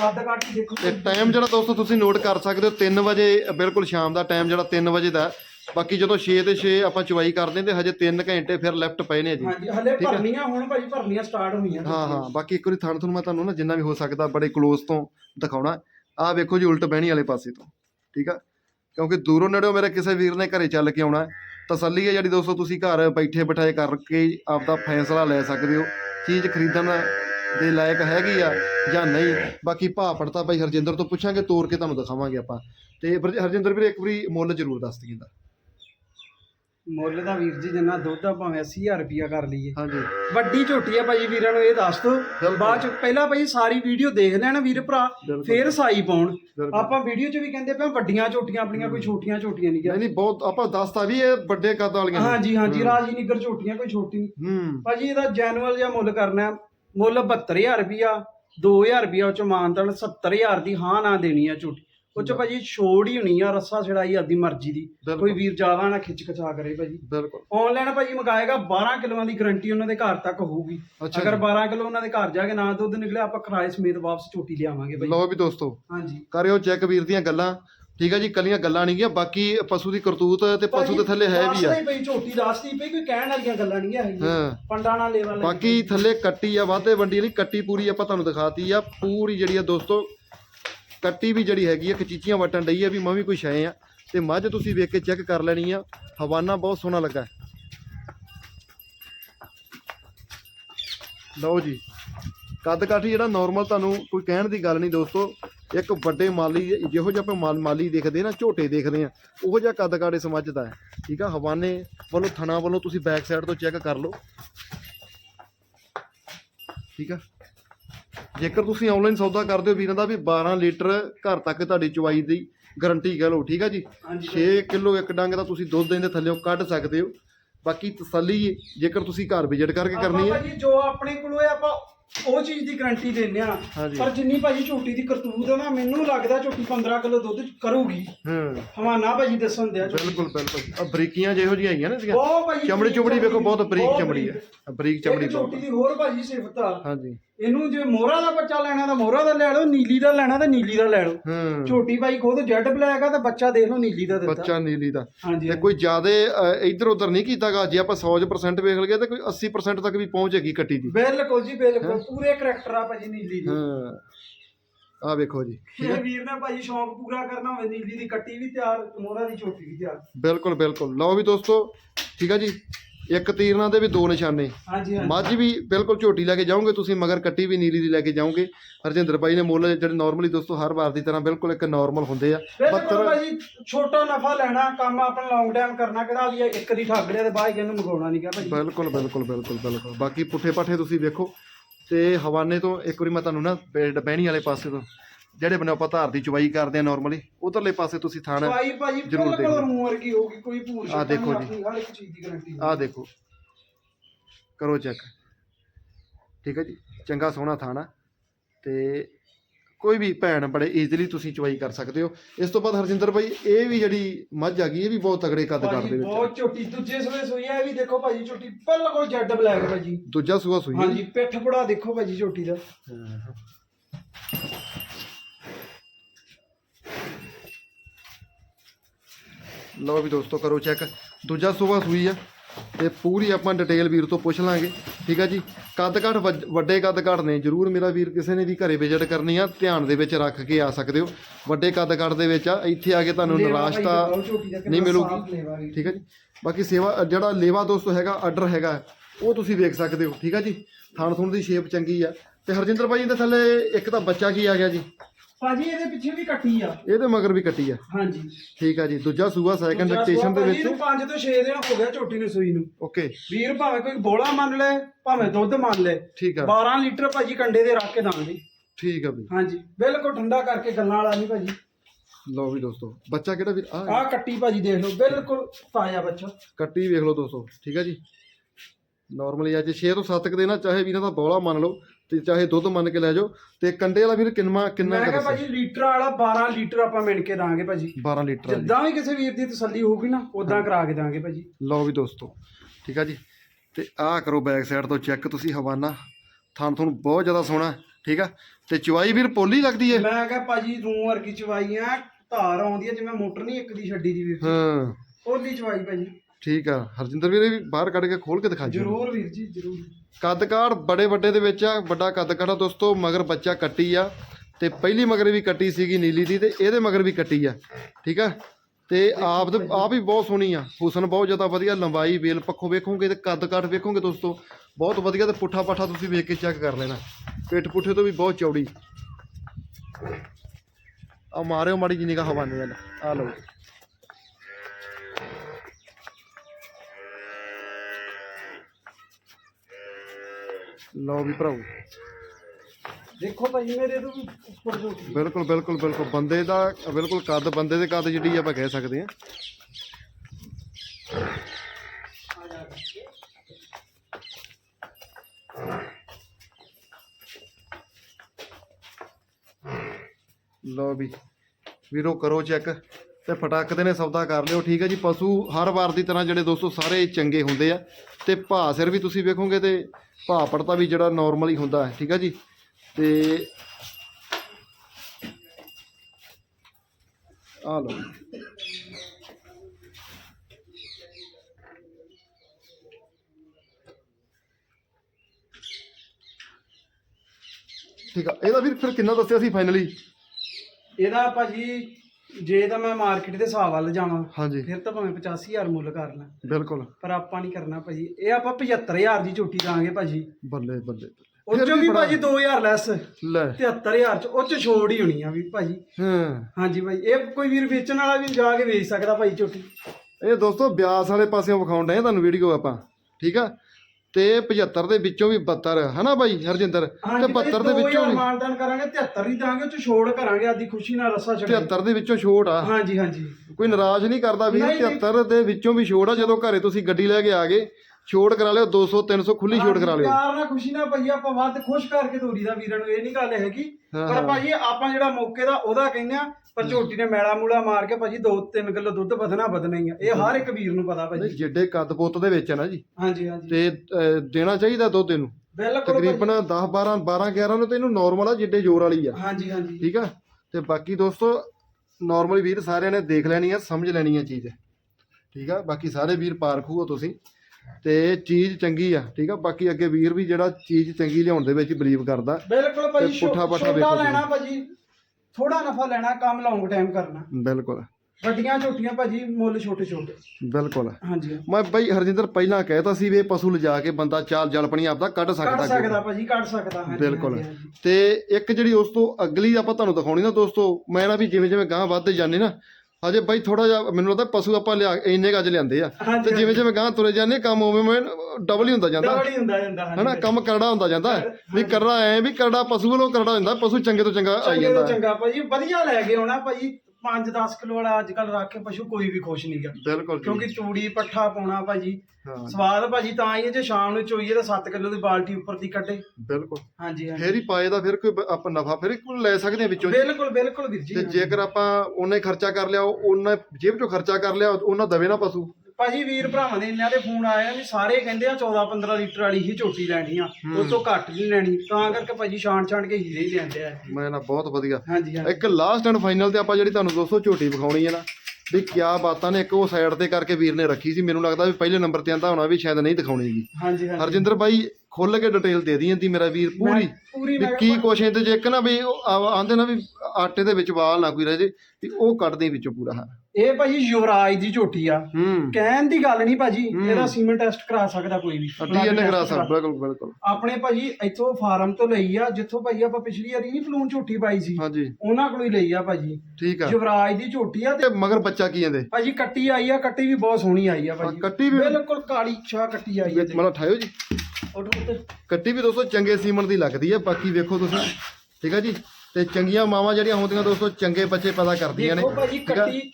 ਕੱਦ ਕੱਟ ਕੇ ਦੇਖੋ। ਤੇ ਟਾਈਮ ਜਿਹੜਾ ਦੋਸਤੋ ਤੁਸੀਂ ਨੋਟ ਕਰ ਸਕਦੇ ਹੋ 3 ਵਜੇ ਬਿਲਕੁਲ ਸ਼ਾਮ ਦਾ ਟਾਈਮ ਜਿਹੜਾ 3 ਵਜੇ ਦਾ ਹੈ। ਬਾਕੀ ਜਦੋਂ 6 ਤੇ 6 ਆਪਾਂ ਚਵਾਈ ਕਰਦੇ ਤੇ ਹਜੇ 3 ਘੰਟੇ ਫਿਰ ਲੈਫਟ ਪਏ ਨੇ ਜੀ। ਹਾਂਜੀ ਹਲੇ ਠੀਕ। ਭਰਨੀਆਂ ਹੁਣ ਭਾਜੀ ਭਰਨੀਆਂ ਸਟਾਰਟ ਹੋਈਆਂ ਹਾਂ ਹਾਂ ਬਾਕੀ ਇੱਕ ਵਾਰੀ ਥਣ ਤੁਹਾਨੂੰ ਮੈਂ ਤੁਹਾਨੂੰ ਨਾ ਜਿੰਨਾ ਵੀ ਹੋ ਸਕਦਾ ਬੜੇ ਕਲੋਜ਼ ਤੋਂ ਦਿਖਾਉਣਾ। ਆਹ ਵੇਖੋ ਜੀ ਉਲਟ ਬਹਿਣੀ ਵਾਲੇ ਪਾਸੇ ਤੋਂ ਠੀਕ ਆ? ਕਿਉਂਕਿ ਦੂਰੋਂ ਨੇੜਿਓਂ ਮੇਰੇ ਕਿਸੇ ਵੀਰ ਨੇ ਘਰੇ ਚੱਲ ਕੇ ਆਉਣਾ। ਹੈ। ਤਸੱਲੀ ਹੈ ਜਿਹੜੀ ਦੋਸਤੋ ਤੁਸੀਂ ਘਰ ਬੈਠੇ ਬਿਠਾਏ ਕਰਕੇ ਆਪਦਾ ਫੈਸਲਾ ਲੈ ਸਕਦੇ ਹੋ। ਚੀਜ਼ ਖਰੀਦਣ ਦੇ ਲਾਇਕ ਹੈਗੀ ਆ ਜਾਂ ਨਹੀਂ ਬਾਕੀ ਭਾਅ ਪੜਤਾ ਭਾਈ ਹਰਜਿੰਦਰ ਤੋਂ ਪੁੱਛਾਂਗੇ ਤੋਰ ਕੇ ਤੁਹਾਨੂੰ ਦਿਖਾਵਾਂਗੇ ਆਪਾਂ। ਤੇ ਹਰਜਿੰਦਰ ਵੀਰੇ ਇੱਕ ਵਾਰੀ ਮੁੱਲ ਜ਼ਰੂਰ ਦੱਸ ਦਿੰਦਾ ਮੁੱਲ ਦਾ ਵੀਰ ਜੀ ਜਿੰਨਾ ਦੁੱਧ ਆ ਭਾਵੇਂ 80000 ਰੁਪਿਆ ਕਰ ਲਈਏ ਹਾਂਜੀ ਵੱਡੀ ਝੋਟੀ ਆ ਭਾਜੀ ਵੀਰਾਂ ਨੂੰ ਇਹ ਦੱਸ ਦੋ। ਬਾਅਦ ਚ ਪਹਿਲਾਂ ਭਾਜੀ ਸਾਰੀ ਵੀਡੀਓ ਦੇਖ ਲੈਣ ਵੀਰ ਭਰਾ। ਫੇਰ ਸਾਈ ਪਾਉਣ। ਆਪਾਂ ਵੀਡੀਓ 'ਚ ਵੀ ਕਹਿੰਦੇ ਪਏ ਵੱਡੀਆਂ ਝੋਟੀਆਂ ਆਪਣੀਆਂ ਕੋਈ ਛੋਟੀਆਂ ਝੋਟੀਆਂ ਨਹੀਂ ਨਹੀਂ ਨਹੀਂ ਬਹੁਤ ਆਪਾਂ ਦੱਸਤਾ ਵੀ ਇਹ ਵੱਡੇ ਕੱਦ ਵਾਲੀਆਂ। ਹਾਂਜੀ ਹਾਂਜੀ ਰਾਜੀ ਨਿਗਰ ਝੋਟੀਆਂ ਕੋਈ ਛੋਟੀ ਨਹੀਂ ਭਾਜੀ ਇਹਦਾ ਜੈਨੂਅਲ ਜਿਹਾ ਮੁੱਲ ਕਰਨਾ। ਮੁੱਲ 72000 ਰੁਪਿਆ 2000 ਰੁਪਿਆ ਉਹ ਚ ਮਾਨਤਨ 70000 ਦੀ ਹਾਂ ਨਾ ਦੇਣੀ ਆ ਝੋਟੀ ਉਹ ਚ ਭਾਜੀ ਛੋੜ ਹੀ ਹੋਣੀ ਆ ਰੱਸਾ ਛੜਾਈ ਆਪਦੀ ਮਰਜ਼ੀ ਦੀ। ਬਿਲਕੁਲ। ਕੋਈ ਵੀਰ ਜ਼ਿਆਦਾ ਨਾ ਖਿੱਚ ਖਚਾ ਕਰੇ ਭਾਜੀ। ਬਿਲਕੁਲ। ਆਨਲਾਈਨ ਭਾਜੀ ਮੰਗਾਏਗਾ 12 ਕਿਲੋਆਂ ਦੀ ਗਾਰੰਟੀ ਉਹਨਾਂ ਦੇ ਘਰ ਤੱਕ ਹੋਊਗੀ। ਅੱਛਾ ਅਗਰ ਜੀ। 12 ਕਿਲੋ ਉਹਨਾਂ ਦੇ ਘਰ ਜਾ ਕੇ ਨਾ ਦੁੱਧ ਨਿਕਲਿਆ ਆਪਾਂ ਕਿਰਾਏ ਸਮੇਤ ਵਾਪਸ ਝੋਟੀ ਲਿਆਵਾਂਗੇ ਭਾਜੀ। ਲਓ ਵੀ ਦੋਸਤੋ ਹਾਂਜੀ। ਕਰਿਓ ਚੈੱਕ ਵੀਰ ਦੀਆਂ ਗੱਲਾਂ। ਠੀਕ ਹੈ ਜੀ ਕੱਲੀਆਂ ਗੱਲਾਂ ਨਹੀਂ ਗਿਆ ਬਾਕੀ ਪਸ਼ੂ ਦੀ ਕਰਤੂਤ ਤੇ ਪਸ਼ੂ ਦੇ ਥੱਲੇ ਹੈ ਵੀ ਆ। ਦੱਸਦਾ ਪਈ ਝੋਟੀ ਦੱਸਦੀ ਪਈ ਕੋਈ ਕਹਿਣ ਵਾਲੀਆਂ ਗੱਲਾਂ ਨਹੀਂ ਹੈਗੀਆਂ। ਹਾਂ। ਪੰਡਾ ਨਾਲ ਲੈਵਲ ਬਾਕੀ ਥੱਲੇ ਕੱਟੀ ਆ ਵਾਧੇ ਵੰਡੀ ਨਹੀਂ ਕੱਟੀ ਪੂਰੀ ਆਪਾਂ ਤੁਹਾਨੂੰ ਦਿਖਾਤੀ ਆ। ਪੂਰੀ ਜਿਹੜੀ ਆ ਦੋਸਤੋ ਕੱਟੀ ਵੀ ਜਿਹੜੀ ਹੈਗੀ ਆ ਖਚੀਚੀਆਂ ਵਟਣ ਡਈ ਆ ਵੀ ਮੈਂ ਵੀ ਕੋਈ ਸ਼ੈ ਆ। ਤੇ ਮੱਝ ਤੁਸੀਂ ਵੇਖ ਕੇ ਚੈੱਕ ਕਰ ਲੈਣੀ ਆ। ਹਵਾਨਾ ਬਹੁਤ ਸੋਹਣਾ ਲੱਗਾ। ਲਓ ਜੀ, ਕੱਦ ਕਾਠੀ ਜਿਹੜਾ ਨਾਰਮਲ ਤੁਹਾਨੂੰ ਕੋਈ ਕਹਿਣ ਦੀ ਗੱਲ ਨਹੀਂ ਦੋਸਤੋ, ਇੱਕ ਵੱਡੇ ਮਾਲੀ, ਜਿਹੋ ਜਿਹਾ ਆਪਾਂ ਮਾਲ- ਮਾਲੀ ਦੇਖਦੇ ਨਾ, ਝੋਟੇ ਦੇਖਦੇ ਆ, ਉਹੋ ਜਿਹਾ ਕੱਦ ਕਾੜੇ ਸਮਝਦਾ ਹੈ। ਠੀਕ ਆ, ਹਵਾਨੇ ਵੱਲੋਂ, ਥਣਾ ਵੱਲੋਂ ਤੁਸੀਂ ਬੈਕ ਸਾਈਡ ਤੋਂ ਚੈੱਕ ਕਰ ਲਓ। ਠੀਕ ਆ? ਜੇਕਰ ਤੁਸੀਂ ਆਨਲਾਈਨ ਸੌਦਾ ਕਰਦੇ ਹੋ ਵੀਰਾਂ ਦਾ ਵੀ 12 ਲੀਟਰ ਘਰ ਤੱਕ ਤੁਹਾਡੀ ਚੁਆਈ ਦੀ ਗਾਰੰਟੀ ਕਹਿ ਲਓ ਠੀਕ ਆ ਜੀ? ਹਾਂਜੀ 6 ਕਿਲੋ ਇੱਕ ਡੰਗ ਦਾ ਤੁਸੀਂ ਦੁੱਧ ਦੇ ਥੱਲੇੋਂ ਕੱਢ ਸਕਦੇ ਹੋ। ਬਾਕੀ ਤਸੱਲੀ ਜੇਕਰ ਤੁਸੀਂ ਘਰ ਵਿਜ਼ਿਟ ਕਰਕੇ ਕਰਨੀ ਹੈ। ਭਾਜੀ ਜੋ ਆਪਣੇ ਕੋਲੋਂ ਹੈ ਆਪਾਂ ਉਹ ਚੀਜ਼ ਦੀ ਗਾਰੰਟੀ ਦਿੰਦੇ ਆ। ਪਰ ਜਿੰਨੀ ਭਾਜੀ ਝੋਟੀ ਦੀ ਕਰਤੂਤ ਹੈ ਨਾ ਮੈਨੂੰ ਲੱਗਦਾ ਝੋਟੀ 15 ਕਿਲੋ ਦੁੱਧ ਕਰੂਗੀ। ਹੂੰ। ਹਵਾਨਾ ਭਾਜੀ ਦੱਸਣ ਦਿਆ ਬਿਲਕੁਲ ਬਿਲਕੁਲ। ਆ ਬਰੀਕੀਆਂ ਜਿਹੋ ਜਿਹੀਆਂ ਆਈਆਂ ਨਾ ਚਮੜੀ ਚੁਮੜੀ ਵੇਖੋ ਬਹੁਤ ਬਰੀਕ ਚਮੜੀ ਹੈ। ਬਰੀਕ। ਚਮੜੀ ਝੋਟੀ ਦੀ ਹੋਰ ਭਾਜੀ ਸਿਫਤ ਆ। ਹਾਂਜੀ। ਇਹਨੂੰ ਜੇ ਮੋਹਰਾ ਦਾ ਬੱਚਾ ਲੈਣਾ ਤਾਂ ਮੋਹਰਾ ਦਾ ਲੈ ਲਓ ਨੀਲੀ ਦਾ ਲੈਣਾ ਤਾਂ ਨੀਲੀ ਦਾ ਲੈ ਲਓ। ਹੂੰ। ਝੋਟੀ ਭਾਈ ਖੁਦ ਜੈਡ ਬਲੈਕ ਆ ਤਾਂ ਬੱਚਾ ਦੇਖ ਲਓ ਨੀਲੀ ਦਾ ਦਿੱਤਾ। ਬੱਚਾ ਨੀਲੀ ਦਾ। ਹਾਂਜੀ ਤੇ ਕੋਈ ਜ਼ਿਆਦੇ ਇੱਧਰ ਉੱਧਰ ਨਹੀਂ ਕੀਤਾਗਾ ਜੇ ਆਪਾਂ 100% ਵੇਖ ਲਈਏ ਤਾਂ ਕੋਈ 80% ਤੱਕ ਵੀ ਪਹੁੰਚੇਗੀ ਕੱਟੀ ਦੀ। ਬਿਲਕੁਲ ਜੀ ਬਿਲਕੁਲ। ਪੂਰੇ ਕਰੈਕਟਰ ਆ ਭਾਜੀ ਨੀਲੀ ਦੀ। ਹਾਂ। ਆ ਵੇਖੋ ਜੀ। ਇਹ ਵੀਰ ਨੇ ਭਾਜੀ ਸ਼ੌਂਕ ਪੂਰਾ ਕਰਨਾ ਹੋਵੇ ਨੀਲੀ ਦੀ ਕੱਟੀ ਵੀ ਤਿਆਰ ਮੋਹਰਾ ਦੀ ਝੋਟੀ ਵੀ ਤਿਆਰ। ਬਿਲਕੁਲ ਬਿਲਕੁਲ। ਲਓ ਵੀ ਦੋਸਤੋ ਠੀਕ ਆ ਜੀ? ਇੱਕ ਤੀਰਨਾਂ ਦੇ ਵੀ ਦੋ ਨਿਸ਼ਾਨੇ। ਹਾਂਜੀ ਹਾਂਜੀ। ਮੱਝ ਵੀ ਬਿਲਕੁਲ ਝੋਟੀ ਲੈ ਕੇ ਜਾਓਗੇ ਤੁਸੀਂ ਮਗਰ ਕੱਟੀ ਵੀ ਨੀਲੀ ਦੀ ਲੈ ਕੇ ਜਾਓਗੇ। ਹਰਜਿੰਦਰ ਬਾਈ ਨੇ ਮੁੱਲ ਜਿਹੜੇ ਨਾਰਮਲੀ ਦੋਸਤੋ ਹਰ ਵਾਰ ਦੀ ਤਰ੍ਹਾਂ ਬਿਲਕੁਲ ਇੱਕ ਨਾਰਮਲ ਹੁੰਦੇ ਆ। ਬਿਲਕੁਲ 72 ਭਾਜੀ ਛੋਟਾ ਨਫਾ ਲੈਣਾ ਕੰਮ ਆਪਣਾ ਲੌਂਗ ਟਾਈਮ ਕਰਨਾ ਕਿਹੜਾ ਵੀ ਇੱਕ ਦੀ ਠੱਗ ਲਿਆ ਤੇ ਬਾਅਦ ਇਹਨੂੰ ਮੰਗਾਉਣਾ ਨਹੀਂ ਕਾ ਭਾਜੀ ਬਿਲਕੁਲ ਬਿਲਕੁਲ ਬਿਲਕੁਲ ਬਿਲਕੁਲ। ਬਾਕੀ ਪੁੱਠੇ ਪਾਠੇ ਤੁਸੀਂ ਵੇਖੋ। ਤੇ ਹਵਾਨੇ ਤੋਂ ਇੱਕ ਵਾਰੀ ਮੈਂ ਤੁਹਾਨੂੰ ਨਾ ਬਹਿਣੀ ਵਾਲੇ ਪਾਸੇ ਤੋਂ ਜਿਹੜੇ ਬਨੇ ਆਪਾਂ ਧਾਰ ਦੀ ਚੁਬਾਈ ਕਰਦੇ ਆ ਨਾਰਮਲੀ ਉਧਰਲੇ ਪਾਸੇ ਤੁਸੀਂ ਥਾਣਾ ਭਾਈ ਭਾਜੀ ਜ਼ਰੂਰ ਦੇਖੋ। ਰੂਮ ਵਰਗੀ ਹੋਊਗੀ ਕੋਈ ਭੂਰ ਆਹ ਦੇਖੋ ਜੀ। ਆਪਣੀ ਹਰ ਇੱਕ ਚੀਜ਼ ਦੀ ਗਾਰੰਟੀ ਆਹ ਦੇਖੋ। ਕਰੋ ਚੈੱਕ ਠੀਕ ਹੈ ਜੀ? ਚੰਗਾ ਸੋਹਣਾ ਥਾਣਾ। ਤੇ ਕੋਈ ਵੀ ਭੈਣ ਬੜੇ ਈਜ਼ੀਲੀ ਤੁਸੀਂ ਚੁਬਾਈ ਕਰ ਸਕਦੇ ਹੋ। ਇਸ ਤੋਂ ਬਾਅਦ ਹਰਜਿੰਦਰ ਭਾਈ ਇਹ ਵੀ ਜਿਹੜੀ ਮੱਝ ਹੈਗੀ ਇਹ ਵੀ ਬਹੁਤ ਤਗੜੇ ਕੱਦ ਭਾਜੀ ਦੇ ਵਿੱਚ ਬਹੁਤ ਝੋਟੀ ਦੂਜੇ ਸਵੇ ਸੋਈ ਆ ਇਹ ਵੀ ਦੇਖੋ ਭਾਜੀ ਝੋਟੀ ਬਿਲਕੁਲ ਜੈਡ ਬਲੈਕ ਭਾਜੀ। ਦੂਜਾ ਸੂਆ ਸੂਈ ਹੈ ਹਾਂਜੀ ਪਿੱਠ ਪੁੜਾ ਦੇਖੋ ਭਾਜੀ ਝੋਟੀ ਦਾ। ਲਓ ਵੀ ਦੋਸਤੋ ਕਰੋ ਚੈੱਕ ਦੂਜਾ ਸੂਆ ਸੂਈ ਆ ਤੇ ਪੂਰੀ ਆਪਾਂ ਡਿਟੇਲ ਵੀਰ ਤੋਂ ਪੁੱਛ ਲਾਂਗੇ। ਠੀਕ ਆ ਜੀ? ਕੱਦ ਘੱਟ ਵੱਡੇ ਕੱਦ ਘੱਟ ਨੇ। ਜਰੂਰ ਮੇਰਾ ਵੀਰ ਕਿਸੇ ਨੇ ਵੀ ਘਰੇ ਵਿਜ਼ਿਟ ਕਰਨੀ ਆ ਧਿਆਨ ਦੇ ਵਿੱਚ ਰੱਖ ਕੇ ਆ ਸਕਦੇ ਹੋ। ਵੱਡੇ ਕੱਦ ਘੱਟ ਦੇ ਵਿੱਚ ਆ ਇੱਥੇ ਆ ਕੇ ਤੁਹਾਨੂੰ ਲੇਵਾ ਨਿਰਾਸ਼ ਭਾਈ ਤਾਂ ਦਿਖਾਓ ਝੋਟੀ ਦਾ ਕਿੰਨਾ ਨਹੀਂ ਮਿਲੂਗੀ। ਠੀਕ ਹੈ ਜੀ? ਬਾਕੀ ਸੇਵਾ ਜਿਹੜਾ ਲੇਵਾ ਦੋਸਤੋ ਹੈਗਾ ਆਰਡਰ ਹੈਗਾ ਉਹ ਤੁਸੀਂ ਵੇਖ ਸਕਦੇ ਹੋ। ਠੀਕ ਆ ਜੀ? ਥਣ ਥੁਣ ਦੀ ਸ਼ੇਪ ਚੰਗੀ ਆ। ਤੇ ਹਰਜਿੰਦਰ ਭਾਈ ਇਹਦੇ ਥੱਲੇ ਇੱਕ ਤਾਂ ਬੱਚਾ ਕੀ ਆ ਗਿਆ ਜੀ? ਭਾਜੀ ਇਹਦੇ ਪਿੱਛੇ ਵੀ ਕੱਟੀ ਆ। ਇਹਦੇ ਮਗਰ ਵੀ ਕੱਟੀ ਆ। ਹਾਂਜੀ। ਠੀਕ ਆ ਜੀ ਦੂਜਾ ਸੂਆ ਸੈਕੰਡ ਡਿਕਟੇਸ਼ਨ ਦੇ ਵਿੱਚ। 5 ਤੋਂ 6 ਦਿਨ ਹੋ ਗਿਆ ਝੋਟੀ ਨੂੰ ਸੂਈ ਨੂੰ। ਓਕੇ। ਵੀਰ ਭਾਵੇਂ ਕੋਈ ਬੋਲਾ ਮੰਨ ਲੈ ਭਾਵੇਂ ਦੁੱਧ ਮੰਨ ਲੈ ਠੀਕ ਆ। 12 ਲੀਟਰ ਭਾਜੀ ਕੰਡੇ ਦੇ ਰੱਖ ਕੇ ਦਾਂਗੇ। ਠੀਕ ਆ ਬਈ ਹਾਂਜੀ ਬਿਲਕੁਲ ਠੰਡਾ ਕਰਕੇ ਗੱਲਾਂ ਵਾਲਾ ਨਹੀਂ ਭਾਜੀ। ਲਓ ਵੀ ਦੋਸਤੋ ਬੱਚਾ ਕਿਹੜਾ ਵੀਰ ਆ ਆਹ ਕੱਟੀ ਭਾਜੀ ਦੇਖ ਲਓ ਬਿਲਕੁਲ ਤਾਜ਼ਾ ਬੱਚਾ। ਕੱਟੀ ਵੇਖ ਲਓ ਦੋਸਤੋ ਠੀਕ ਆ ਜੀ। ਨਾਰਮਲੀ ਅੱਜ 6 ਤੋਂ 7 ਕ ਦੇ ਨਾ ਚਾਹੇ ਵੀਰਾਂ ਦਾ ਬੌਲਾ ਮੰਨ ਲਓ ਤੇ ਚਾਹੇ ਦੁੱਧ ਮੰਨ ਕੇ ਲੈ ਜਾਓ ਤੇ ਕੰਡੇ ਵਾਲਾ ਵੀਰ ਕਿੰਨਾ ਕਿੰਨਾ ਮੈਂ ਕਿਹਾ ਭਾਜੀ ਲੀਟਰ ਵਾਲਾ 12 ਲੀਟਰ ਆਪਾਂ ਮਿਣ ਕੇ ਦਾਂਗੇ ਭਾਜੀ। 12 ਲੀਟਰ ਆ। ਜਿੱਦਾਂ ਵੀ ਕਿਸੇ ਵੀਰ ਦੀ ਤਸੱਲੀ ਹੋਊਗੀ ਨਾ ਉਦਾਂ ਕਰਾ ਕੇ ਦਾਂਗੇ ਭਾਜੀ। ਲਓ ਵੀ ਦੋਸਤੋ ਠੀਕ ਆ ਜੀ? ਤੇ ਆਹ ਕਰੋ ਬੈਕ ਸਾਈਡ ਤੋਂ ਚੈੱਕ ਤੁਸੀਂ ਹਵਾਨਾ। ਥਣ ਤੁਹਾਨੂੰ ਬਹੁਤ ਜ਼ਿਆਦਾ ਸੋਹਣਾ ਠੀਕ ਆ? ਤੇ ਚੁਆਈ ਵੀਰ ਪੋਲੀ ਲੱਗਦੀ ਹੈ ਮੈਂ ਕਿਹਾ ਭਾਜੀ ਰੂੰ ਵਰਗੀ ਚਵਾਈਆਂ ਧਾਰ ਆਉਂਦੀ ਹੈ ਜਿਵੇਂ ਮੋਟਰ ਨਹੀਂ ਇੱਕ ਦੀ ਛੱਡੀ ਦੀ ਵੀਰ ਹਾਂ। ਉਹਦੀ ਚਵਾਈ ਭਾਜੀ। ਠੀਕ ਆ। ਹਰਜਿੰਦਰ ਵੀਰ ਵੀ ਬਾਹਰ ਕੱਢ ਕੇ ਖੋਲ ਕੇ ਦਿਖਾ ਜੀ ਜ਼ਰੂਰ ਵੀਰ ਜੀ ਜ਼ਰੂਰ। ਕੱਦ ਕਾਠ ਬੜੇ ਵੱਡੇ ਦੇ ਵਿੱਚ ਆ ਵੱਡਾ ਕੱਦ ਕਾਠ ਆ ਦੋਸਤੋ ਮਗਰ ਬੱਚਾ ਕੱਟੀ ਆ ਤੇ ਪਹਿਲੀ ਮਗਰ ਵੀ ਕੱਟੀ ਸੀਗੀ ਨੀਲੀ ਦੀ ਤੇ ਇਹਦੇ ਮਗਰ ਵੀ ਕੱਟੀ ਆ ਠੀਕ ਆ? ਤੇ ਆਪ ਤੇ ਆਪ ਹੀ ਬਹੁਤ ਸੋਹਣੀ ਆ ਹੁਸਨ ਬਹੁਤ ਜ਼ਿਆਦਾ ਵਧੀਆ ਲੰਬਾਈ ਵੇਲ ਪੱਖੋਂ ਵੇਖੋਗੇ ਤੇ ਕੱਦ ਕਾਠ ਵੇਖੋਗੇ ਦੋਸਤੋ ਬਹੁਤ ਵਧੀਆ ਤੇ ਪੁੱਠਾ ਪਾਠਾ ਤੁਸੀਂ ਵੇਖ ਕੇ ਚੈੱਕ ਕਰ ਲੈਣਾ। ਪਿੱਠ ਪੁੱਠੇ ਤੋਂ ਵੀ ਬਹੁਤ ਚੌੜੀ। ਆ ਮਾਰਿਓ ਮਾੜੀ ਜੀ ਨਿਗਾਹ ਹਵਾਨੇ ਨਾਲ ਆ ਲਓ। ਲਓ ਵੀ ਭਰਾਓ ਦੇਖੋ ਭਾਜੀ ਮੇਰੇ ਤੋਂ ਵੀ ਉੱਪਰ ਜੋ ਬਿਲਕੁਲ ਬਿਲਕੁਲ ਬਿਲਕੁਲ। ਬੰਦੇ ਦਾ ਬਿਲਕੁਲ ਕੱਦ ਬੰਦੇ ਦੇ ਕੱਦ ਜਿਹੜੀ ਆਪਾਂ ਕਹਿ ਸਕਦੇ ਹਾਂ। ਲਓ ਵੀ ਵੀਰੋ ਕਰੋ ਚੈੱਕ ਤੇ ਫਟਾਕ ਦੇ ਨੇ ਸੌਦਾ ਕਰ ਲਿਓ ਠੀਕ ਹੈ ਜੀ? ਪਸ਼ੂ ਹਰ ਵਾਰ ਦੀ ਤਰ੍ਹਾਂ ਜਿਹੜੇ ਦੋਸਤੋ ਸਾਰੇ ਚੰਗੇ ਹੁੰਦੇ ਆ। ਤੇ ਭਾਅ ਸਿਰ ਵੀ ਤੁਸੀਂ ਵੇਖੋਗੇ ਤੇ ਭਾਅ ਪੜਤਾ ਵੀ ਜਿਹੜਾ ਨਾਰਮਲ ਹੀ ਹੁੰਦਾ ਹੈ, ਠੀਕ ਹੈ ਜੀ? ਤੇ ਆ ਲਓ ਠੀਕ ਆ, ਇਹਦਾ ਵੀਰ ਫਿਰ ਕਿੰਨਾ ਦੱਸਿਆ ਸੀ ਫਾਈਨਲੀ ਇਹਦਾ ਭਾਜੀ ਜੇ ਤਾਂ ਮੈਂ ਮਾਰਕੀਟ ਦੇ ਹਿਸਾਬ ਵੱਲ ਜਾਵਾਂ ਹਾਂਜੀ। ਫਿਰ ਤਾਂ ਭਾਵੇਂ 85000 ਮੁੱਲ ਕਰ ਲਾਂ। ਬਿਲਕੁਲ। ਪਰ ਆਪਾਂ ਨਹੀਂ ਕਰਨਾ ਭਾਜੀ। ਇਹ ਆਪਾਂ 75000 ਦੀ ਝੋਟੀ ਦਾਂਗੇ ਭਾਜੀ। ਬੱਲੇ ਬੱਲੇ ਉਹ ਚੋਂ ਵੀ ਭਾਜੀ 2000 ਲੈਸ ਲੈ। 73000 ਚ ਉਹ ਚ ਛੋੜ ਹੀ ਹੋਣੀ ਆ ਵੀ ਭਾਜੀ। ਹਾਂ। ਹਾਂਜੀ ਭਾਈ ਇਹ ਕੋਈ ਵੀਰ ਵੇਚਣ ਵਾਲਾ ਵੀ ਜਾ ਕੇ ਵੇਚ ਸਕਦਾ ਭਾਈ ਝੋਟੀ। ਇਹ ਦੋਸਤੋ ਬਿਆਸ ਵਾਲੇ ਪਾਸਿਓਂ ਵਿਖਾਉਣ ਡਏ ਆ ਤੁਹਾਨੂੰ ਵੀਡੀਓ ਆਪਾਂ। ਠੀਕ ਆ? ਤੇ 75 ਦੇ ਵਿੱਚੋਂ ਵੀ 72 ਹਨਾ ਬਾਈ ਹਰਜਿੰਦਰ? ਤੇ 72 ਦੇ ਵਿੱਚੋਂ ਵੀ। ਮਾਨਦਾਨ ਕਰਾਂਗੇ 73 ਹੀ ਦਾਂਗੇ ਚ ਛੋੜ ਕਰਾਂਗੇ ਆਦੀ ਖੁਸ਼ੀ ਨਾਲ ਰਸਾ ਛੱਡ 73 ਦੇ ਵਿੱਚੋਂ ਛੋਟ ਆ। ਹਾਂਜੀ ਹਾਂਜੀ। ਕੋਈ ਨਾਰਾਜ਼ ਨਹੀਂ ਕਰਦਾ ਵੀਰ ਨਹੀਂ, ਨਹੀਂ। 73 ਦੇ ਵਿੱਚੋਂ ਵੀ ਛੋਟ ਆ ਜਦੋਂ ਘਰੇ ਤੁਸੀਂ ਗੱਡੀ ਲੈ ਕੇ ਆ ਗਏ ਛੋਟ ਕਰਾ ਲਿਓ 200 300 ਖੁੱਲੀ ਛੋਟ ਕਰਾ ਲਿਓ। ਪਿਆਰ ਨਾਲ ਖੁਸ਼ੀ ਨਾਲ ਭਈ ਆਪਾਂ ਵੱਧ ਖੁਸ਼ ਕਰਕੇ ਤੋਰੀ ਦਾ ਵੀਰਾਂ ਨੂੰ ਇਹ ਨਹੀਂ ਗੱਲ ਹੈਗੀ। ਪਰ। ਭਾਜੀ ਆਪਾਂ ਜਿਹੜਾ ਮੌਕੇ ਦਾ ਉਹਦਾ ਕਹਿੰਦੇ ਆ ਪਰ ਝੋਟੀ ਨੇ ਮੈਲਾ ਮੂਲਾ ਮਾਰ ਕੇ ਭਾਜੀ 2-3 ਕਿਲੋ ਦੁੱਧ ਵਧਣਾ ਵਧਣਾ ਹੀ ਆ। ਇਹ ਹਰ ਇੱਕ ਵੀਰ ਨੂੰ ਪਤਾ ਭਾਜੀ। ਜਿੱਡੇ ਕੱਦ ਪੁੱਤ ਦੇ ਵਿੱਚ ਨਾ ਜੀ। ਹਾਂਜੀ ਹਾਂਜੀ। ਤੇ ਅਹ, ਦੇਣਾ ਚਾਹੀਦਾ ਦੁੱਧ ਇਹਨੂੰ। ਬਿਲਕੁਲ ਤਕਰੀਬਨ 10 12 12 11 ਨੂੰ ਤੇ ਇਹਨੂੰ ਨਾਰਮਲ ਆ ਜਿੱਡੇ ਜ਼ੋਰ ਵਾਲੀ ਆ। ਹਾਂਜੀ ਹਾਂਜੀ। ਠੀਕ ਆ? ਤੇ ਬਾਕੀ ਦੋਸਤੋ ਨਾਰਮਲੀ ਵੀਰ ਸਾਰਿਆਂ ਨੇ ਦੇਖ ਲੈਣੀ ਆ ਸਮਝ ਲੈਣੀ ਆ ਚੀਜ਼। ਠੀਕ ਆ? ਬਾਕੀ ਸਾਰੇ ਵੀਰ ਪਾਰਖੂ ਹੋ ਤੁਸੀਂ। ਤੇ ਚੀਜ਼ ਚੰਗੀ ਆ ਠੀਕ ਆ? ਬਾਕੀ ਅੱਗੇ ਵੀਰ ਵੀ ਜਿਹੜਾ ਚੀਜ਼ ਚੰਗੀ ਲਿਆਉਣ ਦੇ ਵਿੱਚ ਬਲੀਵ ਕਰਦਾ। ਬਿਲਕੁਲ ਭਾਜੀ ਤੇ ਪੁੱਠਾ ਪੱਠਾ ਛੋਟਾ ਵੇਖੋ ਤੁਸੀਂ। ਲੈਣਾ ਭਾਜੀ। ਥੋੜਾ ਨਫਾ ਲੈਣਾ ਕੰਮ ਲੌਂਗ ਟਾਈਮ ਕਰਨਾ। ਬਿਲਕੁਲ। ਵੱਡੀਆਂ ਝੋਟੀਆਂ ਭਾਜੀ ਮੁੱਲ ਛੋਟੇ ਛੋਟੇ। ਬਿਲਕੁਲ। ਹਾਂਜੀ। ਮੈਂ ਬਈ ਹਰਜਿੰਦਰ ਪਹਿਲਾਂ ਕਹਿਤਾ ਸੀ ਵੀ ਇਹ ਪਸ਼ੂ ਲਿਜਾ ਕੇ ਬੰਦਾ ਚਾਲ ਜਲਪਣੀ ਆਪਦਾ ਕੱਢ ਕੱਢ ਸਕਦਾ ਭਾਜੀ ਕੱਢ ਸਕਦਾ ਹਾਂਜੀ ਬਿਲਕੁਲ। ਹਾਂਜੀ, ਹਾਂਜੀ। ਤੇ ਇੱਕ ਜਿਹੜੀ ਉਸ ਤੋਂ ਅਗਲੀ ਆਪਾਂ ਤੁਹਾਨੂੰ ਦਿਖਾਉਣੀ ਨਾ ਦੋਸਤੋ ਮੈਂ ਨਾ ਵੀ ਜਿਵੇਂ ਜਿਵੇਂ ਗਾਂ ਵੱਧਦੇ ਜਾਂਦੇ ਨਾ ਹਜੇ ਬਾਈ ਥੋੜਾ ਜਿਹਾ ਮੈਨੂੰ ਲੱਗਦਾ ਪਸ਼ੂ ਆਪਾਂ ਲਿਆ ਇੰਨੇ ਗੱਜ ਲਿਆਂਦੇ ਆ। ਤੇ ਜਿਵੇਂ ਜਿਵੇਂ ਗਾਂ ਤੁਰੇ ਜਾਂਦੇ ਕੰਮ ਉਵੇਂ ਉਵੇਂ ਡਬਲ ਹੀ ਹੁੰਦਾ ਜਾਂਦਾ। ਡਬਲ ਹੀ ਹੁੰਦਾ ਜਾਂਦਾ ਹਨਾ ਕੰਮ ਕਰੜਾ ਹੁੰਦਾ ਜਾਂਦਾ। ਵੀ ਕਰੜਾ ਐ ਵੀ ਕਰੜਾ ਪਸ਼ੂ ਵੱਲੋਂ ਕਰੜਾ ਹੁੰਦਾ ਪਸ਼ੂ ਚੰਗੇ ਤੋਂ ਚੰਗਾ ਆਈ ਚੰਗੇ ਤੋਂ ਜਾਂਦਾ। ਚੰਗਾ ਭਾਜੀ ਵਧੀਆ ਲੈ ਕੇ ਆਉਣਾ ਭਾਜੀ। 5-10 ਕਿਲੋ ਵਾਲਾ ਅੱਜ ਕੱਲ ਰੱਖ ਕੇ ਪਸ਼ੂ ਕੋਈ ਵੀ ਖੁਸ਼ ਨਹੀਂਗਾ ਬਿਲਕੁਲ ਜੀ। ਕਿਉਂਕਿ ਤੂੜੀ ਪੱਠਾ ਪਾਉਣਾ ਭਾਜੀ। ਹਾਂ। ਸਵਾਦ ਭਾਜੀ ਤਾਂ ਹੀ ਹੈ ਜੇ ਸ਼ਾਮ ਨੂੰ ਚੋਈਏ ਤਾਂ 7 ਕਿਲੋ ਦੀ ਬਾਲਟੀ ਉੱਪਰ ਦੀ ਕੱਢੇ। ਬਿਲਕੁਲ। ਹਾਂਜੀ ਹਾਂਜੀ। ਫੇਰ ਹੀ ਪਾਏ ਦਾ ਫਿਰ ਕੋਈ ਬ- ਆਪਾਂ ਨਫਾ ਫਿਰ ਕੋਈ ਲੈ ਸਕਦੇ ਆ ਵਿੱਚੋਂ ਬਿਲਕੁਲ ਬਿਲਕੁਲ ਵੀਰ ਜੀ ਤੇ ਜੇਕਰ ਆਪਾਂ ਉਹਨੇ ਹੀ ਖਰਚਾ ਕਰ ਲਿਆ ਉਹਨਾਂ ਜੇਬ ਚੋਂ ਖਰਚਾ ਕਰ ਲਿਆ ਉਹਨਾਂ ਦਵੇ ਨਾ ਪਸ਼ੂ। ਭਾਜੀ ਵੀਰ ਭਰਾਵਾਂ ਦੇ ਇੰਨਿਆਂ ਦੇ ਫੋਨ ਆਏ ਆ ਵੀ ਸਾਰੇ ਕਹਿੰਦੇ ਆ 14-15 ਲੀਟਰ ਵਾਲੀ ਹੀ ਝੋਟੀ ਲੈਣੀ ਆ ਉਸ ਤੋਂ ਘੱਟ ਨਹੀਂ ਲੈਣੀ ਤਾਂ ਕਰਕੇ ਭਾਜੀ ਛਾਣ ਛਾਣ ਕੇ ਹੀਰੇ ਹੀ ਲੈਂਦੇ ਆ। ਮੈਂ ਨਾ ਬਹੁਤ ਵਧੀਆ। ਹਾਂਜੀ ਹਾਂਜੀ। ਇੱਕ ਲਾਸਟ ਐਂਡ ਫਾਈਨਲ ਤੇ ਆਪਾਂ ਜਿਹੜੀ ਤੁਹਾਨੂੰ ਦੋਸਤੋ ਝੋਟੀ ਵਿਖਾਉਣੀ ਹੈ ਨਾ ਵੀ ਕਿਆ ਬਾਤਾਂ ਨੇ ਇੱਕ ਉਹ ਸਾਈਡ ਤੇ ਕਰਕੇ ਵੀਰ ਨੇ ਰੱਖੀ ਸੀ ਮੈਨੂੰ ਲੱਗਦਾ ਵੀ ਪਹਿਲੇ ਨੰਬਰ ਤੇ ਆਂਦਾ ਹੋਣਾ ਵੀ ਸ਼ਾਇਦ ਨਹੀਂ ਦਿਖਾਉਣੀਗੀ ਹਾਂਜੀ ਹਾਂਜੀ। ਹਰਜਿੰਦਰ ਬਾਈ ਖੁੱਲ ਕੇ ਡਿਟੇਲ ਦੇ ਦੀ ਜਾਂਦੀ ਮੇਰਾ ਵੀਰ ਪੂਰੀ। ਵੀ ਕੀ ਕੁਛ ਇਹਦੇ ਚ ਇੱਕ ਨਾ ਵੀ ਆਂਦੇ ਨਾ ਵੀ ਆਟੇ ਦੇ ਵਿੱਚ ਵਾਲ ਨਾ ਕੋਈ ਰਹਿ ਜੇ ਵੀ ਉਹ ਕੱਢਦੇ ਵਿੱਚੋਂ ਪੂਰਾ। ਹਾਂ ਇਹ ਭਾਜੀ ਯੁਵਰਾਜ ਦੀ ਝੋਟੀ ਆ। ਹੂੰ। ਕਹਿਣ ਦੀ ਗੱਲ ਨਹੀਂ ਭਾਜੀ ਇਹਦਾ ਸੀਮਨ ਟੈਸਟ ਕਰਾ ਸਕਦਾ ਕੋਈ ਵੀ। ਇਹਨੇ ਕਰਾ ਸਕਦਾ ਬਿਲਕੁਲ ਬਿਲਕੁਲ। ਆਪਣੇ ਭਾਜੀ ਇੱਥੋਂ ਫਾਰਮ ਤੋਂ ਲਈ ਆ ਜਿੱਥੋਂ ਭਾਜੀ ਆਪਾਂ ਪਿਛਲੀ ਵਾਰੀ ਨਹੀਂ ਫਲੂਨ ਝੋਟੀ ਪਾਈ ਸੀ। ਹਾਂਜੀ। ਉਹਨਾਂ ਕੋਲੋਂ ਹੀ ਲਈ ਆ ਭਾਜੀ। ਠੀਕ ਆ। ਯੁਵਰਾਜ ਦੀ ਝੋਟੀ ਆ ਤੇ ਮਗਰ ਬੱਚਾ ਕੀ ਜਾਂਦੇ ਭਾਜੀ ਕੱਟੀ ਆਈ ਆ ਕੱਟੀ ਵੀ ਬਹੁਤ ਸੋਹਣੀ ਆਈ ਆ ਭਾਜੀ। ਕੱਟੀ ਵੀ ਬਿਲਕੁਲ ਕਾਲੀ ਛਾ ਕੱਟੀ ਆਈ ਆ ਮਤਲਬ ਠਾਇਓ ਜੀ। ਕੱਟੀ ਵੀ ਦੋਸਤੋ ਚੰਗੇ ਸੀਮਨ ਦੀ ਲੱਗਦੀ ਹੈ ਬਾਕੀ ਵੇਖੋ ਤੁਸੀਂ। ਠੀਕ ਆ ਜੀ? ਤੇ ਚੰਗੀਆਂ ਮਾਵਾਂ ਜਿਹੜੀਆਂ ਹੁੰਦੀਆਂ ਦੋਸਤੋ ਚੰਗੇ ਬੱਚੇ ਪੈਦਾ ਕਰਦੀਆਂ ਨੇ ਦੇਖੋ ਭਾਜੀ ਠੀਕ ਆ? ਕੱਟੀ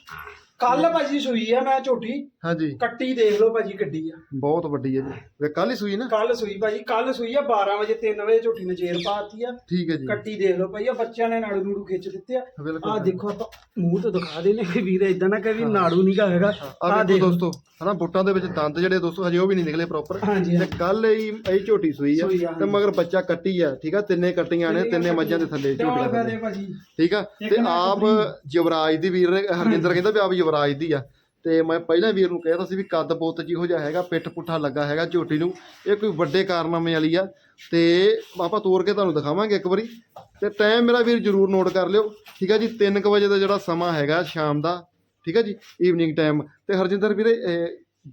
ਕੱਲ ਭਾਜੀ ਸੂਈ ਆ ਮੈਂ ਝੋਟੀ। ਹਾਂਜੀ। ਕੱਟੀ ਦੇਖ ਲਓ ਭਾਜੀ ਗੱਡੀ ਆ। ਬਹੁਤ ਵੱਡੀ ਹੈ ਜੀ। ਵੇ ਕੱਲ ਹੀ ਸੂਈ ਨਾ? ਕੱਲ ਸੂਈ ਭਾਜੀ ਕੱਲ ਸੂਈ ਆ 12 ਵਜੇ 3 ਵਜੇ ਝੋਟੀ ਨੇ ਜੇਰ ਪਾਤੀ ਆ। ਠੀਕ ਹੈ ਜੀ। ਕੱਟੀ ਦੇਖ ਲਓ ਭਾਈ ਆ ਬੱਚਿਆਂ ਨੇ ਨਾੜੂ ਨੂੜੂ ਖਿੱਚ ਦਿੱਤੇ ਆ। ਬਿਲਕੁਲ ਆ ਦੇਖੋ ਆਪਾਂ ਮੂੰਹ ਤੋਂ ਦਿਖਾ ਦੇਨੇ ਕਿ ਵੀਰ ਇਦਾਂ ਨਾ ਕਹੇ ਵੀ ਨਾੜੂ ਨਹੀਂ ਗਾ ਹੈਗਾ ਆ ਦੇਖੋ ਦੋਸਤੋ ਹਨਾ ਬੁੱਟਾਂ ਦੇ ਵਿੱਚ ਦੰਦ ਜਿਹੜੇ ਦੋਸਤੋ ਹਜੇ ਉਹ ਵੀ ਨਹੀਂ ਨਿਕਲੇ ਪ੍ਰੋਪਰ ਹਾਂਜੀ ਤੇ ਕੱਲ ਹੀ ਇਹ ਝੋਟੀ ਸੂਈ ਆ ਸੂਈ ਆ, ਤੇ ਮਗਰ ਬੱਚਾ ਕੱਟੀ ਆ ਠੀਕ ਆ? ਤਿੰਨੇ ਕੱਟੀਆਂ ਨੇ ਤਿੰਨੇ ਮੱਝਾਂ ਦੇ ਥੱਲੇ ਝੋਟੀਆਂ ਥੱਲੇ ਭਾਜੀ। ਠੀਕ ਆ? ਇੱਕ ਤੇ ਨਾ ਆਪ ਯੁਵਰਾਜ ਦੀ ਵੀਰ ਨੇ ਹਰਜਿੰਦਰ ਕਹਿੰਦਾ ਵੀ ਆਪ ਯੁਵਰਾਜ ਦੀ ਆ। ਤੇ ਮੈਂ ਪਹਿਲਾਂ ਵੀਰ ਨੂੰ ਕਹਿਤਾ ਸੀ ਵੀ ਕੱਦ ਪੁੱਤ ਜਿਹੋ ਜਿਹਾ ਹੈਗਾ ਪਿੱਠ ਪੁੱਠਾ ਲੱਗਾ ਹੈਗਾ ਝੋਟੀ ਨੂੰ। ਇਹ ਕੋਈ ਵੱਡੇ ਕਾਰਨਾਮੇ ਵਾਲੀ ਆ। ਤੇ ਆਪਾਂ ਤੋਰ ਕੇ ਤੁਹਾਨੂੰ ਦਿਖਾਵਾਂਗੇ ਇੱਕ ਵਾਰੀ। ਤੇ ਟਾਈਮ ਮੇਰਾ ਵੀਰ ਜਰੂਰ ਨੋਟ ਕਰ ਲਿਓ। ਠੀਕ ਆ ਜੀ 3 ਵਜੇ ਦਾ ਜਿਹੜਾ ਸਮਾਂ ਹੈਗਾ ਸ਼ਾਮ ਦਾ। ਠੀਕ ਆ ਜੀ ਈਵਨਿੰਗ ਟਾਈਮ ਤੇ ਹਰਜਿੰਦਰ ਵੀਰੇ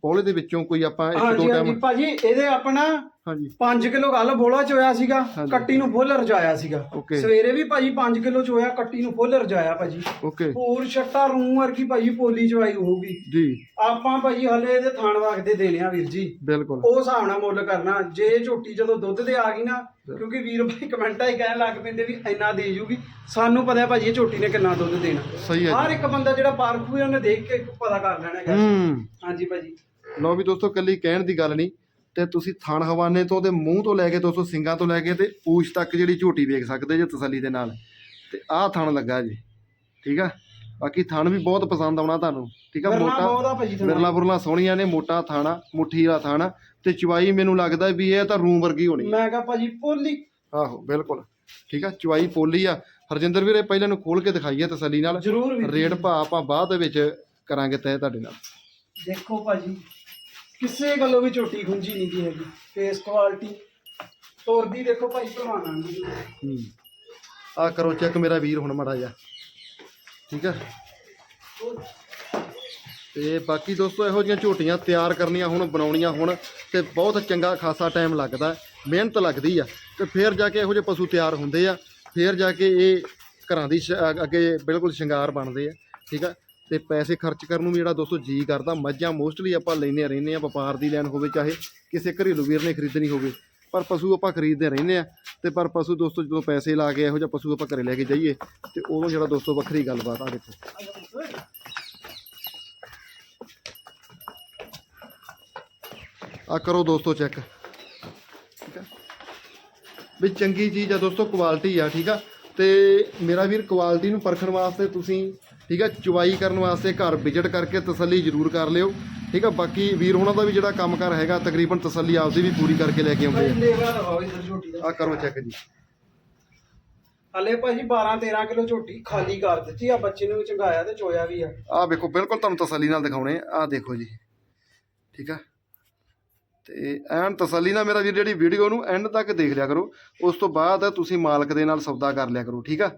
ਬੋਲੇ ਦੇ ਵਿੱਚੋਂ ਕੋਈ ਆਪਾਂ ਇੱਕ ਦੋ ਹਾਂਜੀ ਹਾਂਜੀ ਟਾਈਮ ਭਾਜੀ ਇਹਦੇ ਆਪਣਾ ਹਾਂਜੀ। 5 ਕਿਲੋ ਗੱਲ ਬੋਲਾ ਚੋਇਆ ਸੀਗਾ ਹਾਂਜੀ। ਕੱਟੀ ਨੂੰ ਫੁੱਲ ਰਜਾਇਆ ਸੀਗਾ। ਸਵੇਰੇ ਵੀ ਭਾਜੀ 5 ਕਿਲੋ ਚੋਇਆ ਕੱਟੀ ਨੂੰ ਫੁੱਲ ਰਜਾਇਆ ਭਾਜੀ। ਓਕੇ। ਪੂਰ ਛੱਟਾ ਰੂੰ ਵਰਗੀ ਭਾਜੀ ਪੋਲੀ ਚਵਾਈ ਹੋਊਗੀ। ਜੀ। ਆਪਾਂ ਭਾਜੀ ਹਲੇ ਇਹਦੇ ਥਾਣ ਵਗਦੇ ਦੇਣੇ ਆ ਵੀਰ ਜੀ। ਬਿਲਕੁਲ। ਉਹ ਹਿਸਾਬ ਨਾਲ ਮੁੱਲ ਕਰਨਾ। ਜੇ ਝੋਟੀ ਜਦੋਂ ਦੁੱਧ ਤੇ ਆ ਗਈ ਨਾ ਕਿਉਂਕਿ ਵੀਰ ਭਾਈ ਕਮੈਂਟਾਂ ਹੀ ਕਹਿਣ ਲੱਗ ਪੈਂਦੇ ਵੀ ਇੰਨਾ ਦੇ ਜੂਗੀ। ਸਾਨੂੰ ਪਤਾ ਹੈ ਭਾਜੀ ਇਹ ਝੋਟੀ ਨੇ ਕਿੰਨਾ ਦੁੱਧ ਦੇਣਾ। ਸਹੀ ਹੈ ਹਰ ਇੱਕ ਬੰਦਾ ਜਿਹੜਾ ਪਾਰਖੂ ਹੈ ਉਹਨੇ ਦੇਖ ਕੇ ਪਤਾ ਕਰ ਲੈਣਾ ਹੈਗਾ। ਹੂੰ। ਹਾਂਜੀ ਭਾਜੀ। ਲਓ ਵੀ ਦੋਸਤੋ ਕੱਲੀ ਕਹਿਣ ਦੀ ਗੱਲ ਨਹੀਂ। ਤੇ ਤੁਸੀਂ ਥਣ ਹਵਾਨੇ ਤੋਂ ਤੇ ਮੂੰਹ ਤੋਂ ਲੈ ਕੇ ਦੋਸਤੋ ਸਿੰਗਾਂ ਤੋਂ ਲੈ ਕੇ ਤੇ ਪੂਛ ਤੱਕ ਜਿਹੜੀ ਝੋਟੀ ਵੇਖ ਸਕਦੇ ਜੇ ਤਸੱਲੀ ਦੇ ਨਾਲ। ਤੇ ਆਹ ਥਣ ਲੱਗਾ ਜੀ ਠੀਕ ਆ? ਬਾਕੀ ਥਣ ਵੀ ਬਹੁਤ ਪਸੰਦ ਆਉਣਾ ਤੁਹਾਨੂੰ ਠੀਕ ਆ? ਮੋਟਾ ਬਿਰਲਾ ਬੁਰਲਾ ਸੋਹਣੀਆਂ ਨੇ ਮੋਟਾ ਥਾਣਾ ਮੁੱਠੀ ਵਾਲਾ ਥਾਣਾ ਤੇ ਚਵਾਈ ਮੈਨੂੰ ਲੱਗਦਾ ਵੀ ਇਹ ਤਾਂ ਰੂਮ ਵਰਗੀ ਹੋਣੀ। ਮੈਂ ਕਹਾ ਭਾਜੀ ਪੋਲੀ। ਆਹੋ ਬਿਲਕੁਲ ਠੀਕ ਆ? ਚਵਾਈ ਪੋਲੀ ਆ। ਹਰਜਿੰਦਰ ਵੀਰੇ ਪਹਿਲਾਂ ਨੂੰ ਖੋਲ ਕੇ ਦਿਖਾਈਏ ਤਸੱਲੀ ਨਾਲ। ਰੇਟ ਭਾ ਆਪਾਂ ਬਾਅਦ ਦੇ ਵਿੱਚ ਕਰਾਂਗੇ ਤੈਅ ਤੁਹਾਡੇ ਨਾਲ। ਦੇਖੋ ਭਾਜੀ ਕਿਸੇ ਗੱਲੋਂ ਵੀ ਝੋਟੀ ਖੁੰਝੀ ਨਹੀਂ ਦੀ ਹੈਗੀ। ਫੇਸ ਕੁਆਲਿਟੀ ਤੋਰਦੀ ਦੇਖੋ ਭਾਈ ਭਲਵਾਨਾਂ ਨੂੰ ਹੂੰ। ਆ ਕਰੋ ਚੈੱਕ ਮੇਰਾ ਵੀਰ ਹੁਣ ਮੜਾ ਜਾ ਠੀਕ ਆ? ਤੇ ਬਾਕੀ ਦੋਸਤੋ ਇਹੋ ਜਿਹੀਆਂ ਝੋਟੀਆਂ ਤਿਆਰ ਕਰਨੀਆਂ ਹੁਣ, ਬਣਾਉਣੀਆਂ ਹੁਣ, ਤੇ ਬਹੁਤ ਚੰਗਾ ਖਾਸਾ ਟਾਈਮ ਲੱਗਦਾ ਮਿਹਨਤ ਲੱਗਦੀ ਆ। ਤੇ ਫੇਰ ਜਾ ਕੇ ਇਹੋ ਜਿਹੇ ਪਸ਼ੂ ਤਿਆਰ ਹੁੰਦੇ ਆ। ਫੇਰ ਜਾ ਕੇ ਇਹ ਘਰਾਂ ਦੀ ਅੱਗੇ ਬਿਲਕੁਲ ਸ਼ਿੰਗਾਰ ਬਣਦੇ ਆ। ਠੀਕ ਆ? ਤੇ ਪੈਸੇ ਖਰਚ ਕਰਨ ਨੂੰ ਵੀ ਜਿਹੜਾ ਦੋਸਤੋ ਜੀ ਕਰਦਾ। ਮੱਝਾਂ ਮੋਸਟਲੀ ਆਪਾਂ ਲੈਂਦੇ ਰਹਿੰਦੇ ਆ ਵਪਾਰ ਦੀ ਲੈਣ ਹੋਵੇ, ਚਾਹੇ ਕਿਸੇ ਘਰੇਲੂ ਵੀਰ ਨੇ ਖਰੀਦਣੀ ਹੋਵੇ। ਪਰ ਪਸ਼ੂ ਆਪਾਂ ਖਰੀਦਦੇ ਰਹਿੰਦੇ ਆ ਤੇ ਪਰ ਪਸ਼ੂ ਦੋਸਤੋ ਜਦੋਂ ਪੈਸੇ ਲਾ ਕੇ ਇਹੋ ਜਿਹਾ ਪਸ਼ੂ ਆਪਾਂ ਘਰੇ ਲੈ ਕੇ ਜਾਈਏ, ਤੇ ਉਦੋਂ ਜਿਹੜਾ ਦੋਸਤੋ ਵੱਖਰੀ ਗੱਲਬਾਤ ਆ ਦੇਖੋ। ਆ ਕਰੋ ਦੋਸਤੋ ਚੈੱਕ ਠੀਕ ਆ? ਵੀ ਚੰਗੀ ਚੀਜ਼ ਆ ਦੋਸਤੋ ਕੁਆਲਿਟੀ ਆ, ਠੀਕ ਆ? ਤੇ ਮੇਰਾ ਵੀਰ ਕੁਆਲਿਟੀ ਨੂੰ ਪਰਖਣ ਵਾਸਤੇ ਤੁਸੀਂ ਠੀਕ ਆ ਚੁਵਾਈ ਕਰਨ ਵਾਸਤੇ ਘਰ ਵਿਜ਼ਿਟ ਕਰਕੇ ਤਸੱਲੀ ਜ਼ਰੂਰ ਕਰ ਲਿਓ। ਠੀਕ ਆ ਬਾਕੀ ਵੀਰ ਉਹਨਾਂ ਦਾ ਵੀ ਜਿਹੜਾ ਕੰਮਕਾਰ ਹੈਗਾ ਤਕਰੀਬਨ ਤਸੱਲੀ ਆਪਦੀ ਵੀ ਪੂਰੀ ਕਰਕੇ ਲੈ ਕੇ ਆਉਂਦੇ ਆ। ਆ ਕਰੋ ਚੈੱਕ ਜੀ। ਹਲੇ ਭਾਜੀ 12 13 ਕਿਲੋ ਝੋਟੀ ਖਾਲੀ ਕਰ ਦਿੱਤੀ ਆ ਬੱਚੇ ਨੂੰ ਚੰਗਾਇਆ ਤੇ ਚੋਇਆ ਵੀ ਆ। ਆ ਵੇਖੋ ਬਿਲਕੁਲ ਤੁਹਾਨੂੰ ਤਸੱਲੀ ਨਾਲ ਦਿਖਾਉਣੇ ਆ। ਦੇਖੋ ਜੀ। ਠੀਕ ਆ। ਤੇ ਐਨ ਤਸੱਲੀ ਨਾਲ ਮੇਰਾ ਵੀਰ ਜਿਹੜੀ ਵੀਡੀਓ ਨੂੰ ਐਂਡ ਤੱਕ ਦੇਖ ਲਿਆ ਕਰੋ। ਉਸ ਤੋਂ ਬਾਅਦ ਤੁਸੀਂ ਮਾਲਕ ਦੇ ਨਾਲ ਸੌਦਾ ਕਰ ਲਿਆ ਕਰੋ। ਠੀਕ ਆ।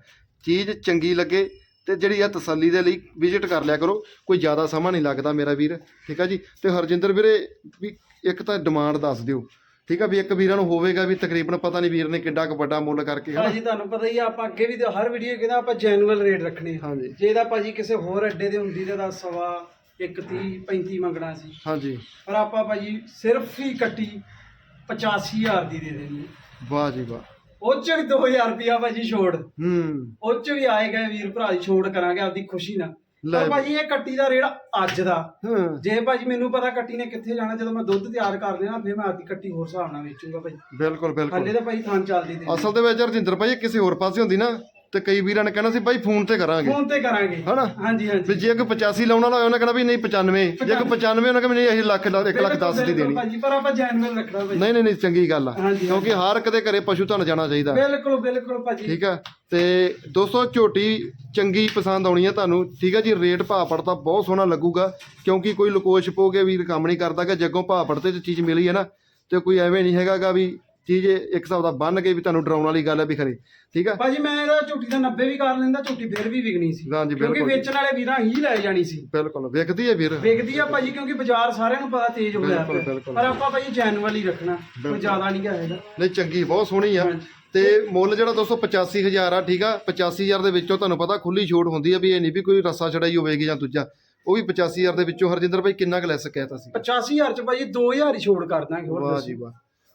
ਚੀਜ਼ ਚੰਗੀ ਲੱਗੇ ਤੇ ਜਿਹੜੀ ਆ ਤਸੱਲੀ ਦੇ ਲਈ ਵਿਜ਼ਿਟ ਕਰ ਲਿਆ ਕਰੋ। ਕੋਈ ਜ਼ਿਆਦਾ ਸਮਾਂ ਨਹੀਂ ਲੱਗਦਾ ਮੇਰਾ ਵੀਰ ਠੀਕ ਆ ਜੀ? ਤੇ ਹਰਜਿੰਦਰ ਵੀਰੇ ਵੀ ਇੱਕ ਤਾਂ ਡਿਮਾਂਡ ਦੱਸ ਦਿਓ ਠੀਕ ਆ? ਵੀ ਇੱਕ ਵੀਰਾਂ ਨੂੰ ਹੋਵੇਗਾ ਵੀ ਤਕਰੀਬਨ ਪਤਾ ਨਹੀਂ ਵੀਰ ਨੇ ਕਿੱਡਾ ਕੁ ਵੱਡਾ ਮੁੱਲ ਕਰਕੇ ਭਾਜੀ ਤੁਹਾਨੂੰ ਪਤਾ ਹੀ ਆ ਆਪਾਂ ਅੱਗੇ ਵੀ ਤਾਂ ਹਰ ਵੀਡੀਓ ਕਹਿੰਦਾ ਆਪਾਂ ਜੈਨੂਅਲ ਰੇਟ ਰੱਖਣੇ ਆ। ਹਾਂਜੀ। ਜੇ ਇਹਦਾ ਭਾਜੀ ਕਿਸੇ ਹੋਰ ਅੱਡੇ ਦੇ ਹੁੰਦੀ ਤੇ ਦਾ ਸਵਾ 130 35 ਮੰਗਣਾ ਸੀ। ਹਾਂਜੀ। ਪਰ ਆਪਾਂ ਭਾਜੀ ਸਿਰਫ ਹੀ ਕੱਟੀ 85000 ਦੀ ਦੇ ਦੇਣੀ ਵਾਹ ਜੀ ਵਾਹ। ਉਹ ਚ ਵੀ 2000 ਰੁਪਿਆ ਭਾਜੀ ਛੋੜ। ਹੂੰ। ਉਹ ਚ ਵੀ ਆਏ ਗਏ ਵੀਰ ਭਰਾ ਦੀ ਛੋੜ ਕਰਾਂਗੇ ਆਪਦੀ ਖੁਸ਼ੀ ਨਾਲ। ਲੈ ਪਰ ਭਾਜੀ ਇਹ ਕੱਟੀ ਦਾ ਰੇਟ ਅੱਜ ਦਾ। ਹਾਂ। ਜੇ ਭਾਜੀ ਮੈਨੂੰ ਪਤਾ ਕੱਟੀ ਨੇ ਕਿੱਥੇ ਜਾਣਾ ਜਦੋਂ ਮੈਂ ਦੁੱਧ ਤਿਆਰ ਕਰ ਲੈਣਾ ਫਿਰ ਮੈਂ ਆਪਦੀ ਕੱਟੀ ਹੋਰ ਹਿਸਾਬ ਨਾਲ ਵੇਚੂੰਗਾ ਭਾਜੀ। ਬਿਲਕੁਲ ਬਿਲਕੁਲ। ਹੱਲੇ ਤਾਂ ਭਾਜੀ ਥਾਂ ਚੱਲਦੀ ਤੇ ਅਸਲ ਦੇ ਵਿੱਚ ਰਜਿੰਦਰ ਭਾਈ ਇਹ ਕਿਸੇ ਹੋਰ ਪਾਸੇ ਹੁੰਦੀ ਨਾ। ਤੇ ਕਈ ਵੀਰਾਂ ਨੇ ਕਹਿਣਾ ਸੀ ਭਾਈ ਫੋਨ ਤੇ ਕਰਾਂਗੇ। ਫੋਨ ਤੇ ਕਰਾਂਗੇ। ਹਨਾ? ਹਾਂਜੀ ਵੀ ਹਾਂਜੀ ਜੇ ਕੋਈ 85 ਲਾਉਣ ਵਾਲਾ ਹੋਇਆ ਉਹਨੇ ਕਹਿਣਾ ਵੀ ਨਹੀਂ 95 ਜੇ ਕੋਈ 95 ਉਹਨੇ ਕਹਿਣਾ ਵੀ ਨਹੀਂ ਅਸੀਂ ਲੱਖ 1 ਲੱਖ 10 ਦੀ ਦੇਣੀ। ਭਾਜੀ ਪਰ ਆਪਾਂ ਜੈਨੂਅਲ ਰੱਖਣਾ ਭਾਜੀ। ਨਹੀਂ ਨਹੀਂ ਨਹੀਂ ਚੰਗੀ ਗੱਲ ਆ। ਹਾਂਜੀ, ਕਿਉਂਕਿ ਹਰ ਇੱਕ ਦੇ ਘਰੇ ਪਸ਼ੂ ਧਨ ਜਾਣਾ ਚਾਹੀਦਾ। ਬਿਲਕੁਲ ਬਿਲਕੁਲ ਭਾਜੀ। ਠੀਕ ਆ? ਤੇ ਦੋਸਤੋ ਝੋਟੀ ਚੰਗੀ ਪਸੰਦ ਆਉਣੀ ਆ ਤੁਹਾਨੂੰ। ਠੀਕ ਆ ਜੀ ਰੇਟ ਭਾਅ ਪੜਤਾ ਬਹੁਤ ਸੋਹਣਾ ਲੱਗੂਗਾ। ਕਿਉਂਕਿ ਕੋਈ ਲੁਕੋਸ਼ ਪੋਗੇ ਵੀਰ ਕੰਮ ਨਹੀਂ ਕਰਦਾ ਕਿ ਜੱਗੋਂ ਭਾਅ ਪੜਤੇ ਤੇ ਚੀਜ਼ ਮਿਲੀ ਹੈ ਨਾ। ਤੇ ਕੋਈ ਐਵੇਂ ਨਹੀਂ ਹੈਗਾਗਾ ਵੀ ਚੀਜ਼ ਇੱਕ ਹਿਸਾਬ ਦਾ ਬੰਨ ਕੇ ਵੀ ਤੁਹਾਨੂੰ ਡਰਾਉਣ ਵਾਲੀ ਗੱਲ ਹੈ ਵੀ ਖਰੇ ਠੀਕ ਆ ਭਾਜੀ ਮੈਂ ਇਹਦਾ ਝੂਟੀ ਦਾ 90 ਵੀ ਕਰ ਲੈਂਦਾ ਝੂਟੀ ਫਿਰ ਵੀ ਵਿਕਣੀ ਸੀ। ਹਾਂਜੀ ਕਿਉਂਕਿ ਬਿਲਕੁਲ ਵੇਚਣ ਵਾਲੇ ਵੀਰਾਂ ਹੀ ਲੈ ਜਾਣੀ ਸੀ। ਬਿਲਕੁਲ ਵੇਖਦੀ ਹੈ ਵੀਰ। ਵਿਕਦੀ ਆ ਭਾਜੀ ਕਿਉਂਕਿ ਬਾਜ਼ਾਰ ਸਾਰਿਆਂ ਨੂੰ ਪਤਾ ਤੇਜ਼ ਬਿਲਕੁਲ, ਪਿਆ। ਬਿਲਕੁਲ। ਪਰ ਆਪਾਂ ਭਾਜੀ ਜੈਨੂਅਲ ਹੀ ਰੱਖਣਾ ਕੋਈ ਜ਼ਿਆਦਾ ਨਹੀਂ ਗਾ ਹੈਗਾ। ਨਹੀਂ ਚੰਗੀ ਬਹੁਤ ਸੋਹਣੀ ਆ। ਤੇ ਮੁੱਲ ਜਿਹੜਾ ਦੋਸਤੋ 85000 ਆ ਠੀਕ ਆ 85000 ਦੇ ਵਿੱਚੋਂ ਤੁਹਾਨੂੰ ਪਤਾ ਖੁੱਲੀ ਛੋਟ ਹੁੰਦੀ ਆ ਵੀ ਇਹ ਨਹੀਂ ਵੀ ਕੋਈ ਰੱਸਾ ਚੜਾਈ ਹੋਵੇਗੀ ਜਾਂ ਦੂਜਾ। ਉਹ ਵੀ 85000 ਦੇ ਵਿੱਚੋਂ ਹਰਜਿੰਦਰ ਭਾਈ ਕਿੰਨਾ ਕੁ ਲੈਸ ਕਹਿਤਾ ਸੀ? 85000 ਚ ਭਾਜੀ 2000 ਹੀ ਛੋੜ ਕਰ ਦਾਂਗੇ ਹੋਰ ਵਾਹ ਦੱਸੋ। ਜੀ ਵਾਹ।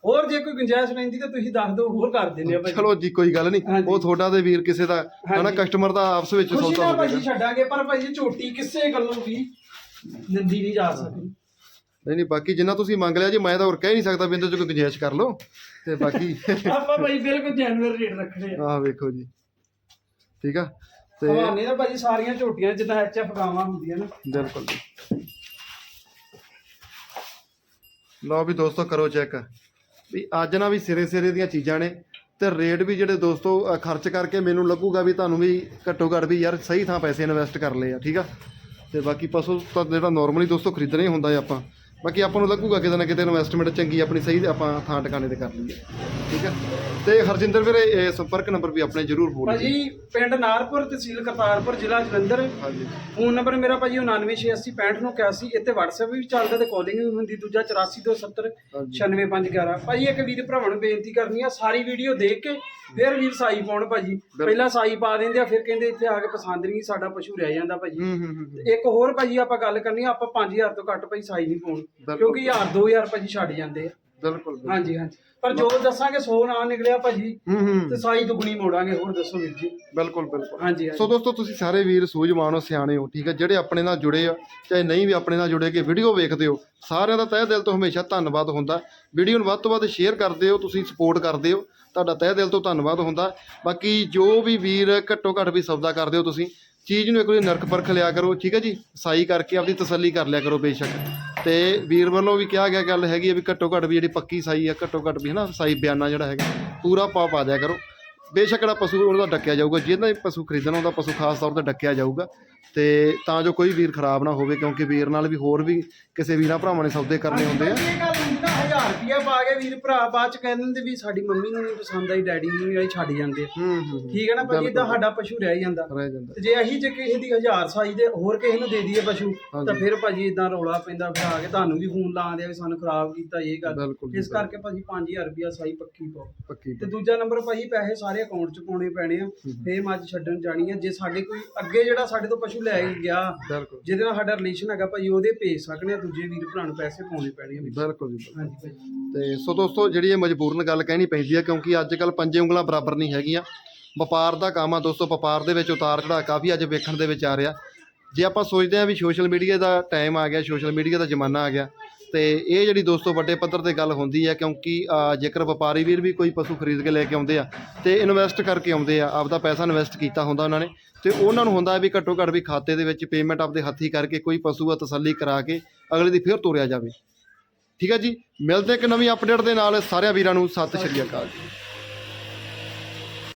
ਹੋਰ ਜੇ ਕੋਈ ਗੁੰਜਾਇਸ਼ ਰਹਿੰਦੀ ਤਾਂ ਤੁਸੀਂ ਦੱਸ ਦਿਓ ਹੋਰ ਕਰ ਦਿੰਦੇ ਆ ਭਾਜੀ। ਚਲੋ ਜੀ ਕੋਈ ਗੱਲ ਨਹੀਂ। ਹਾਂਜੀ। ਉਹ ਤੁਹਾਡਾ ਤੇ ਵੀਰ ਕਿਸੇ ਦਾ ਹਨਾ ਹਾਂਜੀ। ਕਸਟਮਰ ਦਾ ਆਪਸ ਵਿੱਚ ਖੁਸ਼ੀ ਸੌਦਾ ਨਾਲ ਭਾਜੀ ਹੋਵੇਗਾ ਛੱਡਾਂਗੇ ਪਰ ਭਾਜੀ ਝੋਟੀ ਕਿਸੇ ਗੱਲੋਂ ਵੀ ਨਿੰਦੀ ਨਹੀਂ ਜਾ ਸਕਦੀ। ਨਹੀਂ ਨਹੀਂ ਬਾਕੀ ਜਿੰਨਾ ਤੁਸੀਂ ਮੰਗ ਲਿਆ ਜੀ ਮੈਂ ਤਾਂ ਹੋਰ ਕਹਿ ਨਹੀਂ ਸਕਦਾ ਇਹਦੇ ਚ ਕੋਈ ਗੁੰਜਾਇਸ਼ ਕਰ ਲਓ। ਤੇ ਬਾਕੀ [LAUGHS] ਆਪਾਂ ਭਾਜੀ ਬਿਲਕੁਲ ਜੈਨੂਅਲ ਰੇਟ ਰੱਖਣੇ ਆ। ਆਹ ਵੇਖੋ ਜੀ। ਠੀਕ ਆ? ਤੇ ਹਵਾਨੇ ਦਾ ਭਾਜੀ ਸਾਰੀਆਂ ਝੋਟੀਆਂ ਜਿੱਦਾਂ ਐਚਐਫ ਗਾਵਾਂ ਹੁੰਦੀਆਂ ਨਾ। ਬਿਲਕੁਲ ਜੀ। ਲਓ ਵੀ ਦੋਸਤੋ ਕਰੋ ਚੈੱਕ। ਵੀ ਅੱਜ ਨਾ ਵੀ ਸਿਰੇ ਸਿਰੇ ਦੀਆਂ ਚੀਜ਼ਾਂ ਨੇ ਤੇ ਰੇਟ ਵੀ ਜਿਹੜੇ ਦੋਸਤੋ ਖਰਚ ਕਰਕੇ ਮੈਨੂੰ ਲੱਗੂਗਾ ਵੀ ਤੁਹਾਨੂੰ ਵੀ ਘੱਟੋ ਘੱਟ ਵੀ ਯਾਰ ਸਹੀ ਥਾਂ ਪੈਸੇ ਇਨਵੈਸਟ ਕਰ ਲਏ ਆ, ਠੀਕ ਆ? ਤੇ ਬਾਕੀ ਪਸ਼ੂ ਤਾਂ ਜਿਹੜਾ ਨਾਰਮਲੀ ਦੋਸਤੋ ਖਰੀਦਣਾ ਹੀ ਹੁੰਦਾ ਹੈ ਆਪਾਂ। ਬਾਕੀ ਆਪਾਂ ਨੂੰ ਲੱਗੂਗਾ ਕਿਤੇ ਨਾ ਕਿਤੇ ਇਨਵੈਸਟਮੈਂਟ ਚੰਗੀ ਆਪਣੀ ਸਹੀ ਆਪਾਂ ਥਾਂ ਟਿਕਾਣੇ ਤੇ ਕਰ ਲਈਏ। ਠੀਕ ਆ ਤੇ ਹਰਜਿੰਦਰ ਵੀਰੇ ਇਹ ਸੰਪਰਕ ਨੰਬਰ ਵੀ ਆਪਣੇ ਜ਼ਰੂਰ ਬੋਲੋ ਭਾਜੀ ਪਿੰਡ ਨਾਰਪੁਰ ਤਹਿਸੀਲ ਕਰਤਾਰਪੁਰ ਜ਼ਿਲ੍ਹਾ ਜਲੰਧਰ। ਹਾਂਜੀ। ਫੋਨ ਨੰਬਰ ਮੇਰਾ ਭਾਜੀ 99680 ਨੂੰ ਕਿਹਾ ਸੀ ਇੱਥੇ WhatsApp ਵੀ ਚੱਲਦਾ ਤੇ ਕਾਲਿੰਗ ਵੀ ਹੁੰਦੀ ਦੂਜਾ 8427 ਹਾਂਜੀ। 96511 ਭਾਜੀ ਇੱਕ ਵੀਰ ਭਰਾਵਾਂ ਨੂੰ ਬੇਨਤੀ ਕਰਨੀ ਆ ਸਾਰੀ ਵੀਡੀਓ ਦੇਖ ਕੇ ਫਿਰ ਵੀਰ ਸਾਈ ਪਾਉਣ ਭਾਜੀ। ਪਹਿਲਾਂ ਸਾਈ ਪਾ ਦਿੰਦੇ ਆ ਫਿਰ ਕਹਿੰਦੇ ਇੱਥੇ ਆ ਕੇ ਪਸੰਦ ਨਹੀਂ ਸਾਡਾ ਪਸ਼ੂ ਰਹਿ ਜਾਂਦਾ ਭਾਜੀ। ਇੱਕ ਹੋਰ ਭਾਜੀ ਆਪਾਂ ਗੱਲ ਕਰਨੀ ਆ ਆਪਾਂ 5000 ਤੋਂ ਘੱਟ ਭਾਈ ਸਾਈ ਨਹੀਂ ਪਾਉਣੀ। ਕਿਉਂਕਿ 1000 2000 ਭਾਜੀ ਛੱਡ ਜਾਂਦੇ ਆ। ਬਿਲਕੁਲ। ਹਾਂਜੀ ਹਾਂਜੀ। ਪਰ ਜੋ ਦੱਸਾਂਗੇ 100 ਨਾ ਨਿਕਲਿਆ ਭਾਜੀ। ਤੇ ਸਾਈ ਦੁਗਣੀ ਮੋੜਾਂਗੇ ਹੋਰ ਦੱਸੋ ਵੀਰ ਜੀ। ਬਿਲਕੁਲ ਬਿਲਕੁਲ। ਹਾਂਜੀ ਸੋ ਦੋਸਤੋ ਤੁਸੀਂ ਸਾਰੇ ਵੀਰ ਸੂਝਵਾਨ ਹੋ ਸਿਆਣੇ ਹੋ ਠੀਕ ਹੈ ਜਿਹੜੇ ਆਪਣੇ ਨਾਲ ਜੁੜੇ ਆ ਚਾਹੇ ਨਹੀਂ ਵੀ ਆਪਣੇ ਨਾਲ ਜੁੜੇ ਕਿ ਵੀਡੀਓ ਵੇਖਦੇ ਹੋ ਸਾਰਿਆਂ ਦਾ ਤਹਿ ਦਿਲ ਤੋਂ ਹਮੇਸ਼ਾ ਧੰਨਵਾਦ ਹੁੰਦਾ। ਵੀਡੀਓ ਨੂੰ ਵੱਧ ਤੋਂ ਵੱਧ ਸ਼ੇਅਰ ਕਰਦੇ ਹੋ ਤੁਸੀਂ ਸਪੋਰਟ ਕਰਦੇ ਹੋ। ਤੁਹਾਡਾ ਤਹਿ ਦਿਲ ਤੋਂ ਧੰਨਵਾਦ ਹੁੰਦਾ। ਬਾਕੀ ਜੋ ਵੀ ਵੀਰ ਘੱਟੋ ਘੱਟ ਵੀ ਸੌਦਾ ਕਰਦੇ ਹੋ ਤੁਸੀਂ, ਚੀਜ਼ ਨੂੰ ਇੱਕ ਵਾਰੀ ਨਰਕ ਪਰਖ ਲਿਆ ਕਰੋ, ਠੀਕ ਹੈ ਜੀ? ਸਾਈ ਕਰਕੇ ਆਪਦੀ ਤਸੱਲੀ ਕਰ ਲਿਆ ਕਰੋ ਬੇਸ਼ੱਕ। ਤੇ ਵੀਰ ਵੱਲੋਂ ਵੀ ਕਿਹਾ ਗਿਆ ਗੱਲ ਹੈਗੀ ਹੈ ਵੀ ਘੱਟੋ ਘੱਟ ਵੀ ਜਿਹੜੀ ਪੱਕੀ ਸਾਈ ਆ ਘੱਟੋ ਘੱਟ ਵੀ ਹਨਾ, ਸਾਈ ਬਿਆਨਾ ਜਿਹੜਾ ਹੈਗਾ, ਪੂਰਾ ਪਾ ਪਾ ਦਿਆ ਕਰੋ। ਬੇਸ਼ੱਕ ਜਿਹੜਾ ਪਸ਼ੂ ਉਹਦਾ ਡੱਕਿਆ ਜਾਊਗਾ, ਜਿਹਦਾ ਵੀ ਪਸ਼ੂ ਖਰੀਦਣਾ ਉਹਦਾ ਪਸ਼ੂ ਖਾਸ ਤੌਰ ਤੇ ਡੱਕਿਆ ਜਾਊਗਾ। ਤੇ ਤਾਂ ਜੋ ਕੋਈ ਵੀਰ ਖਰਾਬ ਨਾ ਹੋਵੇ, ਕਿਉਂਕਿ ਵੀਰ ਨਾਲ ਵੀ ਹੋਰ ਵੀ ਕਿਸੇ ਵੀਰਾਂ ਭਰਾਵਾਂ ਨੇ ਸੌਦੇ ਕਰਨੇ ਹੁੰਦੇ ਆ। 1000 ਰੁਪਿਆ ਪਾ ਕੇ ਵੀਰ ਭਰਾ ਬਾਅਦ ਚ ਕਹਿ ਦਿੰਦੇ ਵੀ ਸਾਡੀ ਮੰਮੀ ਨੂੰ ਨਹੀਂ ਪਸੰਦ ਆਈ ਡੈਡੀ ਨੂੰ ਨਹੀਂ ਆਈ ਛੱਡ ਜਾਂਦੇ। ਹੂੰ ਹੂੰ ਠੀਕ ਹੈ ਨਾ ਭਾਜੀ? ਇਦਾਂ ਸਾਡਾ ਪਸ਼ੂ ਰਹਿ ਜਾਂਦਾ। ਰਹਿ ਜਾਂਦਾ। ਤੇ ਜੇ ਅਸੀਂ ਜੇ ਕਿਸੇ ਦੀ 1000 ਸਾਈ ਦੇ ਹੋਰ ਕਿਸੇ ਨੂੰ ਦੇ ਦਈਏ ਪਸ਼ੂ ਤਾਂ। ਫਿਰ ਭਾਜੀ ਇਦਾਂ ਰੌਲਾ ਪੈਂਦਾ ਫਿਰ ਆ ਕੇ ਤੁਹਾਨੂੰ ਵੀ ਫੋਨ ਲਾਉਂਦੇ ਆ ਵੀ ਸਾਨੂੰ ਖਰਾਬ ਕੀਤਾ ਇਹ ਗੱਲ। ਇਸ ਕਰਕੇ ਭਾਜੀ 5000 ਰੁਪਿਆ ਸਾਈ ਪੱਕੀ ਪਾਓ। ਪੱਕੀ ਤੇ ਦੂਜਾ ਨੰਬਰ ਭਾਜੀ ਪੈਸੇ ਸਾਰੇ ਅਕਾਊਂਟ 'ਚ ਪਾਉਣੇ ਪੈਣੇ ਆ। ਫੇਰ ਮੱਝ ਛੱਡਣ ਜਾਣੀ ਆ। ਜੇ ਸਾਡੇ ਕੋਈ ਅੱਗੇ ਜਿਹੜਾ ਸਾਡੇ ਤੋਂ ਪਸ਼ੂ ਲੈ ਗਿਆ ਜਿਹਦੇ ਨਾਲ ਸਾਡਾ ਰਿਲੇਸ਼ਨ ਹੈਗਾ ਭਾਜੀ ਉਹਦੇ ਭੇਜ ਸਕਨੇ ਆ। ਦੂਜੇ ਵੀਰ ਭਰਾ ਨੂੰ ਪੈਸੇ ਪਾਉਣੇ ਪੈਣੇ ਆ। ਬਿਲਕੁਲ ਜੀ ਹਾਂਜੀ ਤੇ ਸੋ ਦੋਸਤੋ, ਜਿਹੜੀ ਇਹ ਮਜਬੂਰਨ ਗੱਲ ਕਹਿਣੀ ਪੈਂਦੀ ਹੈ, ਕਿਉਂਕਿ ਅੱਜ ਕੱਲ ਪੰਜੇ ਉਂਗਲਾਂ ਬਰਾਬਰ ਨਹੀਂ ਹੈਗੀਆਂ। ਵਪਾਰ ਦਾ ਕੰਮ ਆ ਦੋਸਤੋ, ਵਪਾਰ ਦੇ ਵਿੱਚ ਉਤਾਰ ਚੜਾ ਕਾਫੀ ਅੱਜ ਵੇਖਣ ਦੇ ਵਿੱਚ ਆ ਰਿਹਾ। ਜੇ ਆਪਾਂ ਸੋਚਦੇ ਹਾਂ ਵੀ ਸੋਸ਼ਲ ਮੀਡੀਆ ਦਾ ਟਾਈਮ ਆ ਗਿਆ, ਸੋਸ਼ਲ ਮੀਡੀਆ ਦਾ ਜ਼ਮਾਨਾ ਆ ਗਿਆ, ਤੇ ਇਹ ਜਿਹੜੀ ਦੋਸਤੋ ਵੱਡੇ ਪੱਧਰ ਤੇ ਗੱਲ ਹੁੰਦੀ ਹੈ, ਕਿਉਂਕਿ ਜੇਕਰ ਵਪਾਰੀ ਵੀਰ ਵੀ ਕੋਈ ਪਸ਼ੂ ਖਰੀਦ ਕੇ ਲੈ ਕੇ ਆਉਂਦੇ ਆ, ਤੇ ਇਨਵੈਸਟ ਕਰਕੇ ਆਉਂਦੇ ਆ, ਆਪਦਾ ਪੈਸਾ ਇਨਵੈਸਟ ਕੀਤਾ ਹੁੰਦਾ ਉਹਨਾਂ ਨੇ, ਤੇ ਉਹਨਾਂ ਨੂੰ ਹੁੰਦਾ ਵੀ ਘੱਟੋ ਘੱਟ ਵੀ ਖਾਤੇ ਦੇ ਵਿੱਚ ਪੇਮੈਂਟ ਆਪਦੇ ਹੱਥੀ ਕਰਕੇ ਕੋਈ ਪਸ਼ੂ ਆ ਤਸੱਲੀ ਕਰਾ ਕੇ ਅਗਲੇ ਦੀ ਫਿਰ ਤੋਰਿਆ ਜਾਵੇ। ਠੀਕ ਹੈ ਜੀ। ਮਿਲਦੇ ਇੱਕ ਨਵੀਂ ਅਪਡੇਟ ਦੇ ਨਾਲ। ਸਾਰਿਆਂ ਵੀਰਾਂ ਨੂੰ ਸਤਿ ਸ਼੍ਰੀ ਅਕਾਲ। ਜੀ